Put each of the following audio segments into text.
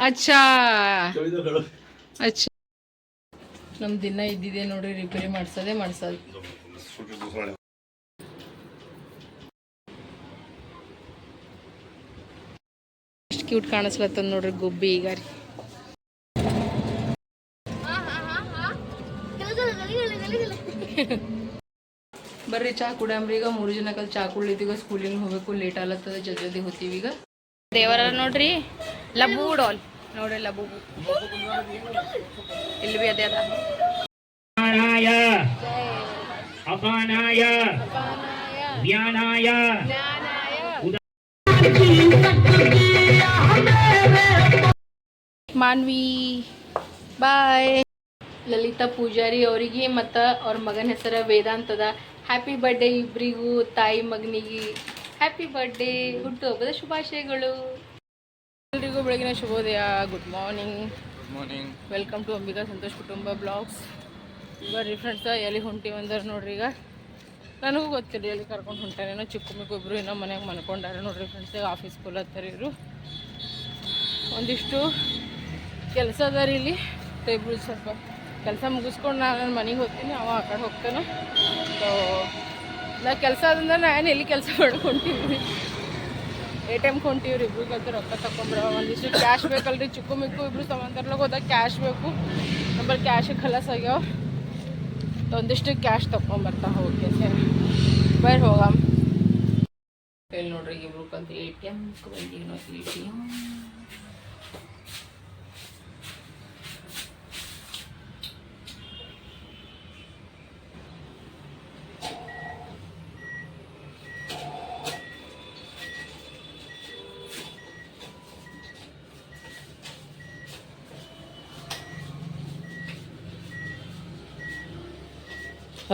ಅಚ್ಚಾ. ಅಚ್ಚಾ. ನಮ್ ದಿನ ಇದ್ದಿದೆ ನೋಡ್ರಿ ರಿಪೇರಿ ಮಾಡ್ಸದೆ ಮಾಡ್ಸೋದು. ಕ್ಯೂಟ್ ಕಾಣಿಸ್ಲತ್ತದ ನೋಡ್ರಿ ಗುಬ್ಬಿ ಈಗ ರೀ. ಬರ್ರಿ ಚಾ ಕುಡಂಬ್ರಿ ಈಗ ಮೂರು ಜನ ಕಲ್ ಚಹಾ ಕುಡ್ಲಿದ್ದೀಗ ಸ್ಕೂಲಿಗೆ ಹೋಗ್ಬೇಕು ಲೇಟ್ ಆಗ್ಲತ್ತದ ಜಲ್ದಿ ಜಲ್ದಿ ಹೋಗ್ತೀವಿ ಈಗ. ದೇವರ ನೋಡ್ರಿ ಲಬು ಡಾಲ್ ನೋಡ್ರಿ ಲಬು ಇಲ್ಲಿ ಬಿ ಅದೇ ಅದ. ಅಪಾನಾಯ ಮಾನ್ವಿ ಬಾಯ್. ಲಲಿತಾ ಪೂಜಾರಿ ಅವರಿಗೆ ಮತ್ತು ಅವ್ರ ಮಗನ ಹೆಸರ ವೇದಾಂತದ. ಹ್ಯಾಪಿ ಬರ್ಡೇ ಇಬ್ಬರಿಗೂ ತಾಯಿ ಮಗನಿಗೆ. ಹ್ಯಾಪಿ ಬರ್ಡೇ ಹುಟ್ಟುಹಬ್ಬದ ಶುಭಾಶಯಗಳು. ಎಲ್ರಿಗೂ ಬೆಳಗಿನ ಶುಭೋದಯ. Good morning good morning welcome to Ambika Santosh ಕುಟುಂಬ ಬ್ಲಾಗ್ಸ್ ಬರ್ರಿ ಫ್ರೆಂಡ್ಸ ಎಲ್ಲಿ ಹೊಂಟಿವಿ ಅಂದ್ರೆ ನೋಡ್ರಿ ಈಗ. ನನಗೂ ಗೊತ್ತಿಲ್ಲ ಎಲ್ಲಿ ಕರ್ಕೊಂಡು ಹೊಂಟಾರೇನೋ ಚಿಕ್ಕ ಮಿಕ್ಕೊಬ್ರು ಇನ್ನೂ ಮನೆಗೆ ಮನ್ಕೊಂಡಾರೆ ನೋಡ್ರಿ ಫ್ರೆಂಡ್ಸ್ ಆಫೀಸ್ ಹೋಲತ್ತಾರೆ ಇವರು. ಒಂದಿಷ್ಟು ಕೆಲಸ ಇಲ್ಲಿ. ಟೇಬಲ್ ಸ್ವಲ್ಪ ಕೆಲಸ ಮುಗಿಸ್ಕೊಂಡು ನಾನು ನನ್ನ ಮನೆಗೆ ಹೋಗ್ತೀನಿ, ಅವ ಆ ಕಡೆ ಹೋಗ್ತಾನೆ. ಸೊ ನಾ ಕೆಲಸ ಅದಂದ್ರೆ ನಾನು ಎಲ್ಲಿ ಕೆಲಸ ಮಾಡ್ಕೊಂತೀವಿ ಎ ಟಿ ಎಂ ಕೊಂತೀವಿ ರೀ ಇಬ್ರು ಕಲ್ತು ರೊಕ್ಕ ತಗೊಂಡ್ರ ಒಂದಿಷ್ಟು ಕ್ಯಾಶ್ ಬೇಕಲ್ರಿ, ಚಿಕ್ಕು ಮಿಕ್ಕು ಇಬ್ರು ಸಮಾಂತರ್ಲಾಗ ಹೋದಾಗ ಕ್ಯಾಶ್ ಬೇಕು. ನಂಬರ್ ಕ್ಯಾಶ್ ಖಲಾಸ್ ಆಗ್ಯಾವ. ಒಂದಿಷ್ಟು ಕ್ಯಾಶ್ ತೊಗೊಂಬರ್ತಾ ಹೋಗಿ ಸರಿ. ಬರ್ರಿ ಹೋಗಮ್. ಇಲ್ಲಿ ನೋಡ್ರಿ ಇಬ್ರು ಕಲ್ತು ಎ ಟಿ ಎಂ ಬಂದೀವಿ ಎ ಟಿ ಎಂ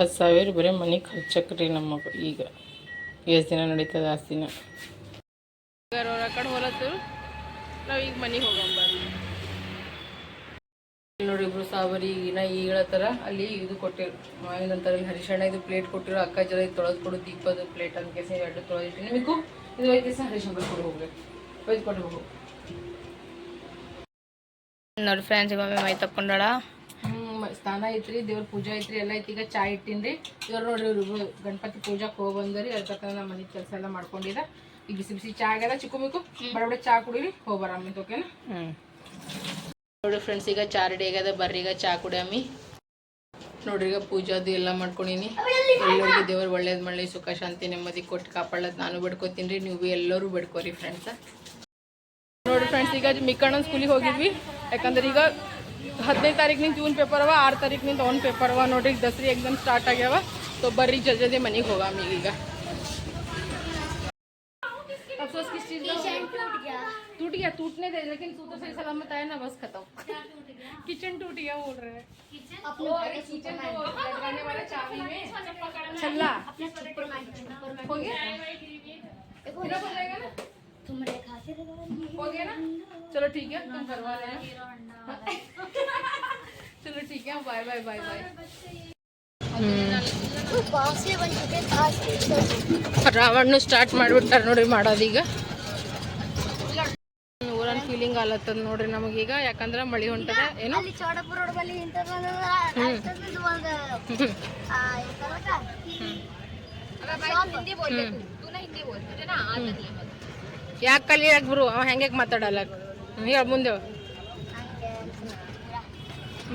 ಹತ್ತು ಸಾವಿರ ಬರೀ ಮನೆ ಖರ್ಚಕ್ರಿ ನಮ್ಮ ಈಗ. ಎಷ್ಟು ದಿನ ನಡೀತದೆ ಆಸ್ತಿನ? ಆ ಕಡೆ ಹೊಲತ್ತು. ನಾವು ಈಗ ಮನೆಗೆ ಹೋಗಂಬ ನೋಡಿ ಇಬ್ರು ಸಾವರಿ ಈಗಿನ ಈಗ ಥರ ಅಲ್ಲಿ ಇದು ಕೊಟ್ಟಿರು ಮಾವಿನಂತರ ಇಲ್ಲಿ ಹರಿಶಣ್ಣ ಇದು ಪ್ಲೇಟ್ ಕೊಟ್ಟಿರೋ ಅಕ್ಕ ಜರ ಇದು ತೊಳೆದು ಕೊಡು ದೀಪದ ಪ್ಲೇಟ್ ಅಂತ ಕೇಸಿ ಎರಡು ತೊಳೆದಿಟ್ಟು ನಿಮಗೂ ಇದು ಐದು ಸಹ ಹರಿಶಂಕರ್ ಕೊಡು ಹೋಗ್ರಿ. ಒಯ್ದು ಕೊಟ್ಟು ಹೋಗು. ನೋಡಿ ಫ್ರೆಂಡ್ಸ್ ಒಮ್ಮೆ ಮೈ ತಕ್ಕೊಂಡಾಳ ಸ್ನಾನ ಐತ್ರಿ ದೇವ್ರ ಪೂಜೆ ಐತ್ರಿ ಎಲ್ಲ ಐತಿ. ಈಗ ಚಾ ಇಟ್ಟಿನ್ರಿ. ಇವ್ರು ನೋಡ್ರಿ ಇವ್ರು ಗಣಪತಿ ಪೂಜಾಕ್ ಹೋಗಿ ಬಂದ್ರಿ ಅದ್ರ ನಮ್ಮ ಮನೆ ಕೆಲಸ ಎಲ್ಲ ಮಾಡ್ಕೊಂಡಿದ. ಈಗ ಬಿಸಿ ಬಿಸಿ ಚಾ ಆಗ್ಯದ. ಚಿಕ್ಕು ಮಿಕ್ಕು ಬಡ ಬಡ ಚಾ ಕುಡೀರಿ ಹೋಗ್ಬರಮ್ಮಿ ಓಕೆನಾ ಹ್ಮ್. ನೋಡ್ರಿ ಫ್ರೆಂಡ್ಸ್ ಈಗ ಚಾ ರೆಡಿ ಆಗ್ಯದ. ಬರ್ರಿ ಈಗ ಚಾ ಕುಡಿಯಮ್ಮಿ ನೋಡ್ರಿ ಈಗ ಪೂಜಾದು ಎಲ್ಲ ಮಾಡ್ಕೊಂಡಿನಿ. ಎಲ್ಲರಿಗೂ ದೇವ್ರ ಒಳ್ಳೇದು ಮಾಡಲಿ ಸುಖ ಶಾಂತಿ ನೆಮ್ಮದಿ ಕೊಟ್ಟು ಕಾಪಾಡೋದು ನಾನು ಬಿಡ್ಕೊತೀನಿ ರೀ ನೀವು ಎಲ್ಲರೂ ಬಿಡ್ಕೋರಿ ಫ್ರೆಂಡ್ಸ್ ನೋಡ್ರಿ ಫ್ರೆಂಡ್ಸ್ ಈಗ ಮಿಕ್ಕಣ್ಣ ಸ್ಕೂಲಿಗೆ ಹೋಗಿದ್ವಿ. ಯಾಕಂದ್ರೆ ಈಗ ಹದಿನೈದು ತಾರೀಕಿನಿಂದ ಜೂನ್ ಪೇಪರ್ ಅವ ಆರು ತಾರೀಕಿನಿಂದ ಒಂದು ಪೇಪರ್ ಅವ ನೋಡ್ರಿ ದಸರಿ ಎಕ್ಸಾಮ್ ಸ್ಟಾರ್ಟ್ ಆಗ್ಯಾವ ಸೊ ಬರ್ರಿ ಜಲ್ದಿ ಜಲ್ದಿ ಮನೆಗೆ ಹೋಗಾಮ ಈಗ अफसोस किस चीज का टूट गया टूटने दे लेकिन तू तो सही सलामत आया ना बस खत्म किचन टूट गया बोल रहे हैं वो किचन को लगाने वाला चाबी में छल्ला हो गया पूरा हो जाएगा ना हो गया ना चलो ठीक है तुम करवा लेना चलो ठीक है bye bye bye bye ರಾವಣ್ಣ start ಮಾಡಿಬಿಟ್ಟಾರೆ ನೋಡ್ರಿ ಮಾಡೋದೀಗ ಊರನ್ ಫೀಲಿಂಗ್ ಆಲತ್ತದ ನೋಡ್ರಿ ನಮಗೀಗ ಯಾಕಂದ್ರೆ ಮಳಿ ಹೊಂಟದ ಏನು ಅಲ್ಲಿ ಯಾಕೆ ಕಲಿಯಾಕ ಬ್ರು ಅವ ಹೆಂಗೆ ಮಾತಾಡಲ್ಲ ಹೇಳ ಮುಂದೆ ಹೋಗ್.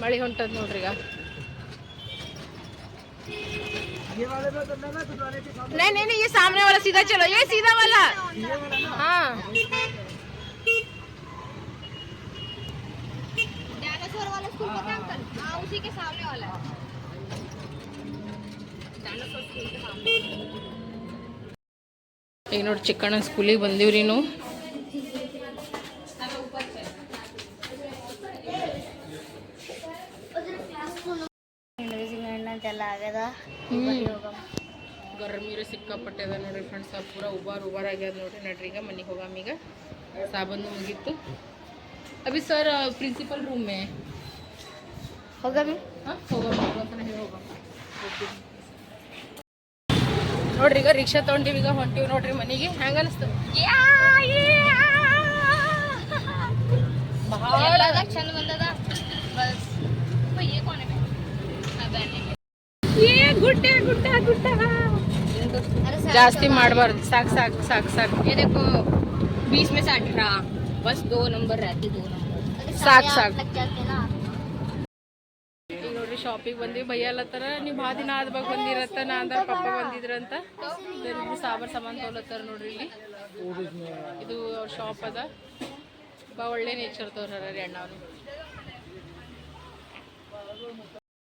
ಮಳಿ ಹೊಂಟದ ನೋಡ್ರಿ ಈಗ नहीं नहीं नहीं ये सामने वाला सीधा चलो ये सीधा वाला हाँ डायनासोर वाला स्कूल पता है अंकल हाँ उसी के सामने वाला है ಈಗ ನೋಡಿ ಚಿಕ್ಕಣ್ಣ ಸ್ಕೂಲಿಗೆ ಬಂದೀವ್ರಿ ನಾವು ಗರ್ಮೀರು ಸಿಕ್ಕಾಪಟ್ಟೆ ಅದ ನೋಡ್ರಿ ಫ್ರೆಂಡ್ಸ್ ಪೂರ ಉಬಾರ್ ಉಬಾರ್ ಆಗ್ಯದ ನೋಡ್ರಿ. ನಡ್ರಿ ಈಗ ಮನೆಗೆ ಹೋಗಾಮ ಈಗ. ಸಾಬಂದು ಮುಗೀತು. ಅಭಿ ಸರ್ ಪ್ರಿನ್ಸಿಪಲ್ ರೂಮೇ ಹೋಗಾಮಿ? ಹೋಗಮ್ಮಿ ಹಾಂ ಹೋಗಾಮ ಹೇಳಿ ಹೋಗೋಣ ನೋಡ್ರಿ ಈಗ ರಿಕ್ಷಾ ತೊಗೊಂಡಿವಿ ಈಗ ಹೊಂಟಿವಿ ನೋಡ್ರಿ ಮನೆಗೆ ಹೆಂಗ ಅನಿಸ್ತು ಬಹಳ ಚಂದ ಬಂದದ ಬಸ್ ये कौन है ಏ ಗುಡ್ಡ ಗುಡ್ಡ ಗುಡ್ಡ अरे ಜಾಸ್ತಿ ಮಾಡಬಾರ್ದು ಸಾಕು ಸಾಕು ಸಾಕು ಸಾಕು ये देखो बीस में से अठारह बस दो नंबर रहते दो नंबर साग, साग। ಶಾಪಿಗೆ ಬಂದ್ವಿ ಭಯ್ಯಲ್ಲತ್ತಾರ ನೀವು ಭಾಳ ದಿನ ಆದ ಬಗ್ಗೆ ಬಂದಿರತ್ತ ನಾ ಅಂದ ಪಪ್ಪ ಬಂದಿದ್ರಂತ ಇವ್ರು ಸಾಂಬಾರ್ ಸಾಮಾನು ತೊಗೊಳತ್ತಾರ ನೋಡ್ರಿ ಇಲ್ಲಿ ಇದು ಅವ್ರ ಶಾಪ್ ಅದ ಬಾ ಒಳ್ಳೆ ನೇಚರ್ ತೋರ್ಸಾರ ರೀ ಅಣ್ಣ ಅವ್ರು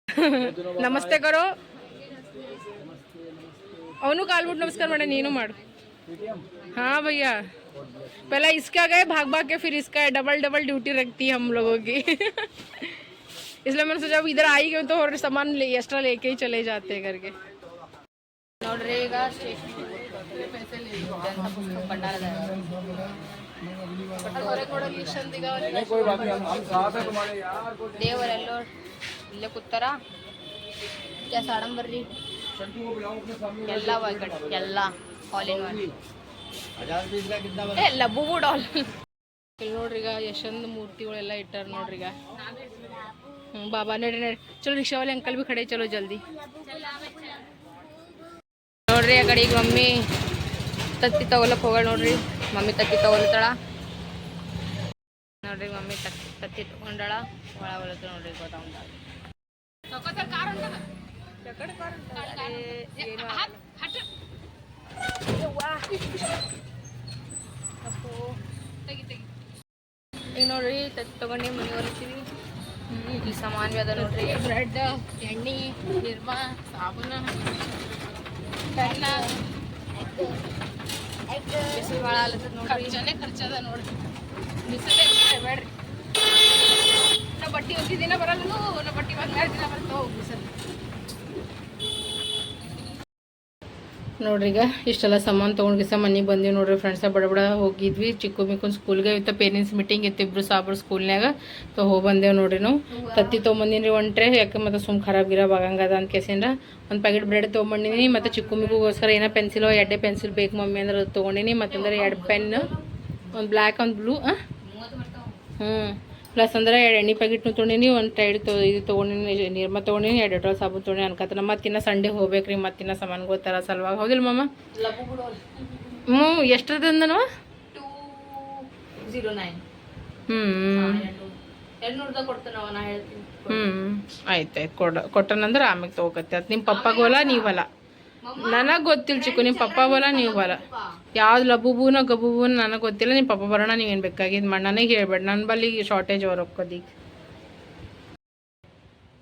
ನಮಸ್ತೆ ಕರೋ ಅವನು ಕಾಲ್ಬಿಟ್ಟು ನಮಸ್ಕಾರ ಮಾಡ ನೀನು ಮಾಡು हाँ भैया पहला इसका गए भाग भाग के फिर इसका डबल डबल ड्यूटी रखती है हम लोगों की इसलिए मैंने सोचा अब इधर आई गई तो और सामान ले एक्स्ट्रा लेके ही चले जाते हैं करके ನೋಡ್ರಿ ಈಗ ಸ್ಟೇಷನ್ ಭಂಡಾರದ ದೇವರೆಲ್ಲೋ ಇಲ್ಲೇ ಕೂತಾರ ಜಾಸ್ತಿ ಆಡಂ ಬರ್ರಿ ಎಲ್ಲ ಒಳಗಡೆ ಎಲ್ಲ ಆಲ್ ಇನ್ ಒನ್ ಎಲ್ಲ ಬೂಬು ಡಾಲ್ ಇಲ್ಲಿ ನೋಡ್ರಿ ಈಗ ಯಶಂದ್ ಮೂರ್ತಿಗಳೆಲ್ಲ ಇಟ್ಟಾರ ನೋಡ್ರಿ ಈಗ ಹ್ಮ್ ಬಾಬಾ ನಡಿ ನಡಿ ಚಲೋ ರಿಕ್ಷಾ ವಾಲೆ ಅಂಕಲ್ भी खड़े चलो जल्दी ನೋಡ್ರಿ ಆ ಕಡೆ ಈಗ ಮಮ್ಮಿ ತತ್ತಿ ತಗೊಳಕ್ ಹೋಗಳ ನೋಡ್ರಿ ಮಮ್ಮಿ ತತ್ತಿ ತಗೊಳತಾಳ ನೋಡ್ರಿ ಮಮ್ಮಿ ತತ್ತಿ ತತ್ತಿ ತಗೊಂಡಾಳ ಒಳ ಒಳತ ನೋಡ್ರಿ ಗೊತ್ತಾಗ ಈಗ ನೋಡ್ರಿ ತತ್ತಿ ತಗೊಂಡು ಮನೆ ಹೊರತೀವಿ ಈ ಸಾಮಾನ್ ಬಿ ಅದ ನೋಡ್ರಿ ಬ್ರೆಡ್ ಎಣ್ಣೆ ನಿರ್ಮಾ ಸಾಬೂನ ಎಣ್ಣ ಬಿಸಿಲು ಭಾಳ ಆಲತ್ತದ ನೋಡ್ರಿ ಖರ್ಚನೆ ಖರ್ಚದ ನೋಡ್ರಿ ಬಿಸಿಲೇ ಬೇಡ್ರಿ ನಾ ಬಟ್ಟಿ ಒಂದು ದಿನ ಬರಲ್ಲ ನಾ ಬಟ್ಟಿ ಒಂದು ಎರಡು ದಿನ ಬರ್ತಾವ ಬಿಸಿಲು ನೋಡ್ರಿ ಈಗ ಇಷ್ಟೆಲ್ಲ ಸಾಮಾನು ತೊಗೊಂಡ್ಗಿಸ ಮನೆಗೆ ಬಂದೀವಿ ನೋಡ್ರಿ ಫ್ರೆಂಡ್ಸ ಬಡ ಬಡ ಹೋಗಿದ್ವಿ. ಚಿಕ್ಕು ಸ್ಕೂಲ್ ಸ್ಕೂಲ್ಗೆ ಇವತ್ತು ಪೇರೆಂಟ್ಸ್ ಮೀಟಿಂಗ್ ಇತ್ತು ಇಬ್ರು ಸಾಬ್ರು ಸ್ಕೂಲ್ನ್ಯಾಗ ತೊ ಹೋಗಿ ಬಂದೇವು ನೋಡ್ರಿ ನಾವು. ತತ್ತಿ ತೊಗೊಂಬಂದಿನಿ ರೀ ಒಂಟ್ರೆ. ಯಾಕೆ ಮತ್ತೆ ಸುಮ್ ಖರಾಬ್ ಗಿರಾಬ್ ಆಗಂಗದ ಅಂತ ಕೇಸಿಂದ ಒಂದು ಪ್ಯಾಕೆಟ್ ಬ್ರೆಡ್ ತೊಗೊಂಬಂದಿನಿ ಮತ್ತು ಚಿಕ್ಕು ಮಿಕ್ಕಿಗೋಸ್ಕರ ಏನೋ ಪೆನ್ಸಿಲ್ ಎರಡೇ ಪೆನ್ಸಿಲ್ ಬೇಕು ಮಮ್ಮಿ ಅಂದ್ರೆ ಅದು ತೊಗೊಂಡಿನಿ ಮತ್ತಂದ್ರೆ ಎರಡು ಪೆನ್ ಒಂದು ಬ್ಲ್ಯಾಕ್ ಒಂದು ಬ್ಲೂ ಹ್ಞೂ ಪ್ಲಸ್ ಅಂದ್ರೆ ಎರಡು ಎಣ್ಣೆ ಪ್ಯಾಕೆಟ್ನು ತೊಗೊಂಡಿನಿ ಒಂದು ಟೈಡ್ ತೊ ಇದು ತೊಗೊಂಡಿನಿ ನಿರ್ಮ ತೊಗೊಂಡಿನಿ ಎರಡು ಡೆಟಾಲ್ ಸಾಬೂನು ತೊಗೊಂಡಿ ಅನ್ಕತ್ತ ಮತ್ತಿನ್ನ ಸಂಡೆ ಹೋಗ್ಬೇಕು ರೀ ಮತ್ತಿನ್ನ ಸಾಮಾನು ತರ ಸಲುವಾಗಿ. ಹೌದಿಲ್ಲ ಮಮ್ಮ ಹ್ಞೂ ಎಷ್ಟರದಂದನವ? ಟೂ ಜೀರೋ ನೈನ್ ಹ್ಞೂ ಹ್ಞೂ ಆಯ್ತು ಆಯ್ತು. ಕೊಡ ಕೊಟ್ಟನಂದ್ರೆ ಆಮೇಲೆ ತೊಗೋತಿ ಅದು ನಿಮ್ಮ ಪಪ್ಪಾಗೋಲ್ಲ ನೀವಲ್ಲ ನನಗೆ ಗೊತ್ತಿಲ್ಲ ಚಿಕ್ಕು ನಿಮ್ಮ ಪಪ್ಪ ಬರ ನೀವು ಬರ. ಯಾವ್ದು ಲಬುಬೂನ ಗಬುಬೂನ ನನಗೆ ಗೊತ್ತಿಲ್ಲ ನಿಮ್ಮ ಪಪ್ಪ ಬರೋಣ ನೀವೇನು ಬೇಕಾಗಿದ್ದು ಮಾಡಿ, ನನಗೆ ಹೇಳ್ಬೇಡ ನನ್ನ ಬಲ್ಲಿ ಶಾರ್ಟೇಜ್ ಅವ್ರು ರೊಕ್ಕದೀಗ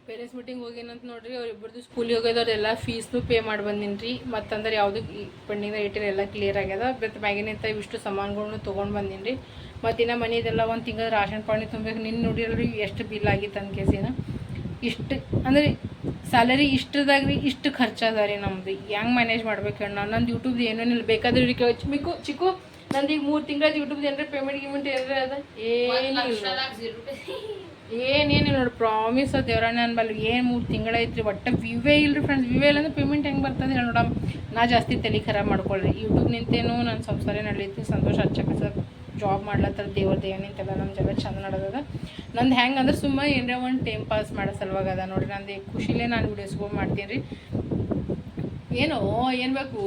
ಪೇರೆಂಟ್ಸ್ ಮೀಟಿಂಗ್ ಹೋಗಿನಂತ ನೋಡ್ರಿ ಅವ್ರಿಬ್ಬರದು ಸ್ಕೂಲಿಗೆ ಹೋಗೋದವ್ರು ಎಲ್ಲ ಫೀಸ್ನು ಪೇ ಮಾಡಿ ಬಂದೀನಿ ರೀ ಮತ್ತಂದ್ರೆ ಯಾವುದು ಪೆಂಡಿಂಗ್ ಇಟ್ಟಿರ ಎಲ್ಲ ಕ್ಲಿಯರ್ ಆಗ್ಯದ. ಮತ್ತು ಮ್ಯಾಗಿನಿಂದ ಇವಿಷ್ಟು ಸಾಮಾನುಗಳ್ನು ತೊಗೊಂಡು ಬಂದೀನಿ ರೀ ಮತ್ತಿನ್ನ ಮನೆಯದೆಲ್ಲ ಒಂದು ತಿಂಗಳ ರಾಷನ್ ಪಾಣಿ ತುಂಬಬೇಕು. ನಿನ್ನ ನೋಡಿರಲ್ರಿ, ಎಷ್ಟು ಬಿಲ್ ಆಗಿತ್ತು ಅಂತ ಕೇಸಿನ ಇಷ್ಟು ಅಂದರೆ ಸ್ಯಾಲರಿ ಇಷ್ಟದಾಗ ರೀ ಇಷ್ಟು ಖರ್ಚದ ರೀ ನಮ್ದು. ಹೆಂಗೆ ಮ್ಯಾನೇಜ್ ಮಾಡ್ಬೇಕು ಹೇಳಿ ನಾನು ನಂದು ಯೂಟ್ಯೂಬ್ದು ಏನೇನಿಲ್ಲ ಬೇಕಾದ್ರೆ ಕೇಳಿ ಚಿಕ್ಕು ಚಿಕ್ಕು, ನಂದು ಈಗ ಮೂರು ತಿಂಗಳ ಯೂಟ್ಯೂಬ್ದು ಏನಾರ ಪೇಮೆಂಟ್ ಗಿಮೆಂಟ್ ಏನಾರ ಅದ? ಏನಿಲ್ಲ. ಏನೇನಿಲ್ಲ ನೋಡಿ ಪ್ರಾಮಿಸ್ ದೇವ್ರ ನನ್ನ ಬಲ್ಲಿ ಏನು ಮೂರು ತಿಂಗಳೈತ್ರಿ ಒಟ್ಟು ವಿವೇ ಇಲ್ರಿ ಫ್ರೆಂಡ್ಸ್ ವಿವೇ ಇಲ್ಲ ಅಂದ್ರೆ ಪೇಮೆಂಟ್ ಹೆಂಗೆ ಬರ್ತದೆ ಹೇಳಿ ನೋಡಮ್. ನಾ ಜಾಸ್ತಿ ತಲೆ ಖರಾಬ್ ಮಾಡ್ಕೊಳ್ರಿ. ಯೂಟ್ಯೂಬ್ ನಿಂತೇನು ನನ್ನ ಸಂಸಾರ ನಡೀತಿ ಸಂತೋಷ ಹಚ್ಚಕ್ಕೆ ಜಾಬ್ ಮಾಡ್ಲತ್ತಾರ ದೇವ್ರ ಏನಿಂತಲ್ಲ ನಿಂತೆಲ್ಲ ನಮ್ಮ ಜಗ ಚಂದ ನಡೆದದ. ನಂದು ಹೆಂಗೆ ಅಂದ್ರೆ ಸುಮ್ಮ ಏನರ ಒಂದು ಟೈಮ್ ಪಾಸ್ ಮಾಡೋ ಸಲುವಾಗ ಅದ ನೋಡಿರಿ, ನಂದು ಖುಷಿಲೇ ನಾನು ವಿಡಿಯೋಸ್ಗಳು ಮಾಡ್ತೀನಿ ರೀ ಏನೋ, ಏನು ಬೇಕು?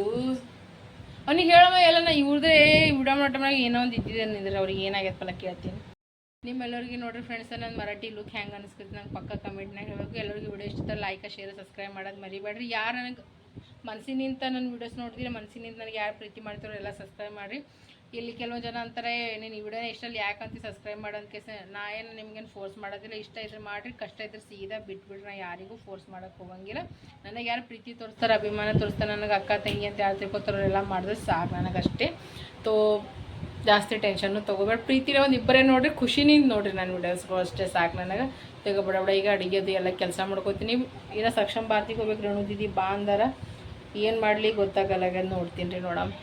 ಅವ್ನಿಗೆ ಹೇಳಮ್ಮ, ಎಲ್ಲ ನಾ ಇವ್ರದೇ ವಿಡಿಯೋ ಮಾಡೋ ಟೈಮ್ನಾಗ ಏನೋ ಒಂದು ಇದ್ದಿದೆ ಅಂದಿದ್ರೆ, ಅವ್ರಿಗೆ ಏನಾಗೈತಲ್ಲ ಕೇಳ್ತೀನಿ. ನಿಮ್ಮೆಲ್ಲರಿಗೆ ನೋಡ್ರಿ ಫ್ರೆಂಡ್ಸ್ ನನ್ನ ಮರಾಠಿ ಲುಕ್ ಹೆಂಗೆ ಅನಿಸ್ಕೈತಿ ನಂಗೆ ಪಕ್ಕ ಕಮೆಂಟ್ನಾಗ ಹೇಳಬೇಕು. ಎಲ್ಲರಿಗೂ ವಿಡಿಯೋ ಇಷ್ಟ ಲೈಕ್ ಶೇರ್ ಸಬ್ಸ್ಕ್ರೈಬ್ ಮಾಡೋದು ಮರಿಬೇಡ್ರಿ. ಯಾರು ನನಗೆ ಮನಸ್ಸಿನಿಂದ ನನ್ನ ವಿಡಿಯೋಸ್ ನೋಡ್ತೀರಿ ಮನಸ್ಸಿನಿಂದ ನನಗೆ ಯಾರು ಪ್ರೀತಿ ಮಾಡ್ತಾರೋ ಎಲ್ಲ ಸಬ್ಸ್ಕ್ರೈಬ್ ಮಾಡಿರಿ. ಇಲ್ಲಿ ಕೆಲವೊಂದು ಜನ ಅಂತಾರೆ, ನೀನು ಈ ವಿಡಿಯೋನ ಇಷ್ಟಲ್ಲಿ ಯಾಕಂತ ಸಬ್ಸ್ಕ್ರೈಬ್ ಮಾಡೋದು ಕೇಸ, ನಾ ಏನು ನಿಮ್ಗೇನು ಫೋರ್ಸ್ ಮಾಡೋದಿಲ್ಲ, ಇಷ್ಟ ಇದ್ರೆ ಮಾಡಿರಿ, ಕಷ್ಟ ಇದ್ರೆ ಸೀದಾ ಬಿಟ್ಬಿಟ್ರೆ ನಾ ಯಾರಿಗೂ ಫೋರ್ಸ್ ಮಾಡೋಕ್ಕೆ ಹೋಗಂಗಿಲ್ಲ. ನನಗೆ ಯಾರು ಪ್ರೀತಿ ತೋರಿಸ್ತಾರೆ, ಅಭಿಮಾನ ತೋರಿಸ್ತಾರೆ, ನನಗೆ ಅಕ್ಕ, ತಂಗಿ ಅಂತ ಯಾರು ತಿಳ್ಕೊತಾರೆಲ್ಲ ಮಾಡಿದ್ರೆ ಸಾಕು ನನಗಷ್ಟೇ. ತೋ, ಜಾಸ್ತಿ ಟೆನ್ಷನ್ನು ತೊಗೋಬೇಡ. ಪ್ರೀತಿನ ಒಂದು ಇಬ್ಬರೇ ನೋಡ್ರಿ, ಖುಷಿನಿಂದ ನೋಡ್ರಿ ನನ್ನ ವಿಡಿಯೋಸ್ಗಳು ಅಷ್ಟೇ ಸಾಕು ನನಗೆ. ತೆಗೋಬಿಡಬೇಡ ಬಡ ಬಡ ಈಗ ಅಡುಗೆದು ಎಲ್ಲ ಕೆಲಸ ಮಾಡ್ಕೋತೀನಿ. ಇನ್ನು ಸಕ್ಷಮ ಭಾರತಿಗೆ ಹೋಗ್ಬೇಕು ರಣು ದೀದಿ, ಬಾ ಅಂದಾರ. ಏನು ಮಾಡಲಿ ಗೊತ್ತಾಗಲ್ಲ ನೋಡ್ತೀನಿ ರೀ ನೋಡಮ್ಮ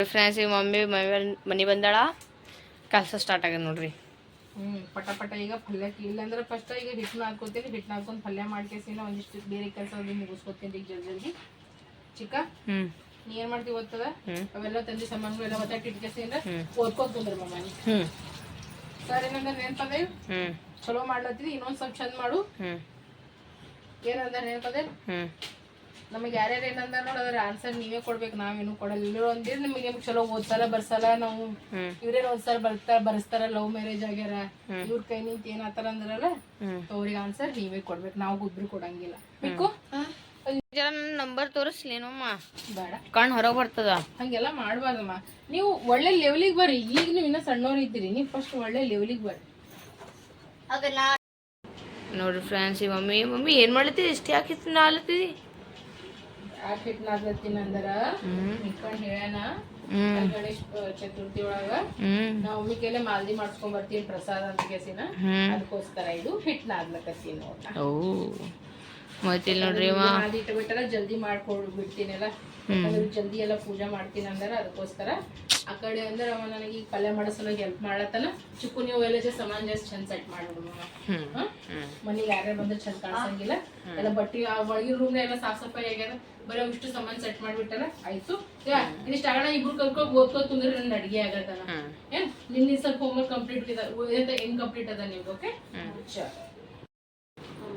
ಫ್ರೆಂಡ್ಸ್ ಈಗ ಮಮ್ಮಿ ಮನೆ ಬಂದಾಳ. ಕೆಲಸ ಸ್ಟಾರ್ಟ್ ಆಗ್ಯದ ನೋಡ್ರಿ. ಹ್ಞೂ ಪಟ ಪಟ ಈಗ ಪಲ್ಯಕ್ಕೆ ಇಲ್ಲಾಂದ್ರೆ ಫಸ್ಟ್ ಈಗ ಹಿಟ್ಟು ಹಾಕೋತೀನಿ ಹಿಟ್ಟನ್ನ ಹಾಕೊಂಡು ಪಲ್ಯ ಮಾಡ್ಕೇಸಿನ ಒಂದಿಷ್ಟು ಬೇರೆ ಕೆಲಸ ಮುಗಿಸ್ಕೊತೀನಿ ಈಗ ಜಲ್ದಿ ಜಲ್ದಿ. ಚಿಕ್ಕ ಹ್ಞೂ ನೀ ಏನ್ ಮಾಡ್ತೀವಿ ಗೊತ್ತದ? ಅವೆಲ್ಲ ತಂದಿ ಸಾಮಾನುಗಳು ಎಲ್ಲ ಮತ್ತೆ ಇಟ್ಕೇಸಿ ಅಂದ್ರೆ ಕುಂದ್ರ ಮಮ್ಮಿ ಹ್ಞೂ ಸರ್ ಏನಂದ್ರೆ ನೆನ್ಪದೆ? ಹ್ಞೂ ಚಲೋ ಮಾಡ್ಲತ್ತೀನಿ ಇನ್ನೊಂದ್ ಸ್ವಲ್ಪ ಚಂದ ಮಾಡು. ಏನಂದ್ರೆ ನೆನ್ಪದೆ? ಹ್ಞೂ ನಮಗೆ ಯಾರ್ಯಾರು ಏನಂದ ನೋಡ ಅದ್ರ ಆನ್ಸರ್ ನೀವೇ ಕೊಡ್ಬೇಕು ನಾವೇನು ಕೊಡಲ್ಲ. ಇವ್ರು ಒಂದಿರ್ ನಿಮಗೆ ಚಲೋ ಓದ್ಸಲ್ಲ ಬರ್ಸಲ್ಲ ನಾವು. ಇವ್ರೇನ್ ಓದ್ಸಾರ ಬರ್ತಾರ ಬರ್ಸ್ತಾರ ಲವ್ ಮ್ಯಾರೇಜ್ ಆಗ್ಯಾರ ಇವ್ರ ಕೈ ನಿಂತ ಏನ್ ಆತರ ಅಂದ್ರಲ್ಲ. ಅವ್ರಿಗೆ ಆನ್ಸರ್ ನೀವೇ ಕೊಡ್ಬೇಕು. ನಾವು ಒಬ್ರು ಕೊಡಂಗಿಲ್ಲ. ಬೇಕು ಜರ ನನ್ನ ನಂಬರ್ ತೋರಿಸ್ಲೇನಮ್ಮ. ಬೇಡ. ಕಣ್ಣು ಹೊರಗೆ ಬರ್ತದ. ಹಂಗೆಲ್ಲ ಮಾಡ್ಬಾರ್ದಮ್ಮ. ನೀವು ಒಳ್ಳೆ ಲೆವೆಲಿಗೆ ಬರ್ರಿ. ಈಗ ನೀವು ಇನ್ನ ಸಣ್ಣವ್ರು ಇದ್ದೀರಿ. ನೀವು ಫಸ್ಟ್ ಒಳ್ಳೆ ಲೆವೆಲಿಗೆ ಬರ್ರಿ. ನೋಡ್ರಿ ಫ್ರೆಂಡ್ಸ್ ಮಮ್ಮಿ ಮಮ್ಮಿ ಏನು ಮಾಡ್ಲತ್ತೀರಿ ಇಷ್ಟು ಯಾಕೆ ನಾಲತ್ತಿದಿ ಯಾಕೆ ಹಿಟ್ನಾಗ್ಲತ್ತೀನಿ ಅಂದರ ನಿಂತ್ಕೊಂಡ್ ಹೇಳ್ಯಾನ. ಗಣೇಶ್ ಚತುರ್ಥಿ ಒಳಗ. ನವಮಿ ನಾವು ಒಮ್ಮೆ ಕೈಲೇ ಮಾಲ್ದಿ ಮಾಡ್ಸ್ಕೊಂಡ್ ಬರ್ತೀನಿ ಪ್ರಸಾದ ಅಂತ ಕೇಸಿನ. ಅದಕ್ಕೋಸ್ಕರ ಇದು ಹಿಟ್ನಾಗ್ಲಕತ್ತೀನಿ ನೋಡ ಓ. ಮತ್ತಿಲ್ಲಿ ನೋಡ್ರಿ ಮಾಲ್ದಿ ಇಟ್ಬಿಟ್ಟಾರ ಜಲ್ದಿ ಮಾಡ್ಕೊಡ್ ಬಿಡ್ತೀನಲ್ಲ. ಜಲ್ದಿ ಎಲ್ಲ ಪೂಜೆ ಮಾಡ್ತೀನಿ ಅಂದ್ರೆ ಅದಕ್ಕೋಸ್ಕರ. ಆ ಕಡೆ ಅಂದ್ರೆ ಅವ ನನಗೆ ಈಗ ಪಲ್ಯ ಮಾಡೋ ಹೆಲ್ಪ್ ಮಾಡತ್ತನ. ಚಿಕ್ಕು ನೀವು ಎಲ್ಲ ಜಸ್ಟ್ ಸಮಾನ ಜಾಸ್ತಿ ಚಂದ ಸೆಟ್ ಹ್ಞೂ ಮನೆಗೆ ಯಾರ್ಯಾರು ಬಂದ್ರೆ ಚಂದ ಕಾಣಿಸಂಗಿಲ್ಲ. ಎಲ್ಲ ಬಟ್ಟಿ ಆ ಒಳಗಿನ ರೂಮ್ ಎಲ್ಲ ಸಾಫ್ ಸಫಾಯಿ ಆಗ್ಯಾರ. ಬರೀ ಇಷ್ಟು ಸಮಾನ ಸೆಟ್ ಮಾಡ್ಬಿಟ್ಟಾರ ಆಯ್ತು. ಯಾ ಇದಿಷ್ಟು ಆಗೋಣ ಇಬ್ರು ಕಲ್ಕೊಂಡ್ ಓದ್ಕೋತ ತುಂದ್ರೆ ನನ್ನ ಅಡಿಗೆ ಆಗತ್ತನ. ಏನ್? ನಿನ್ನ ಸ್ವಲ್ಪ ಹೋಮ್ವರ್ಕ್ ಕಂಪ್ಲೀಟ್ ಇದೆ ಇನ್ಕಂಪ್ಲೀಟ್ ಅದ ನಿಮ್ಗೆ ಓಕೆ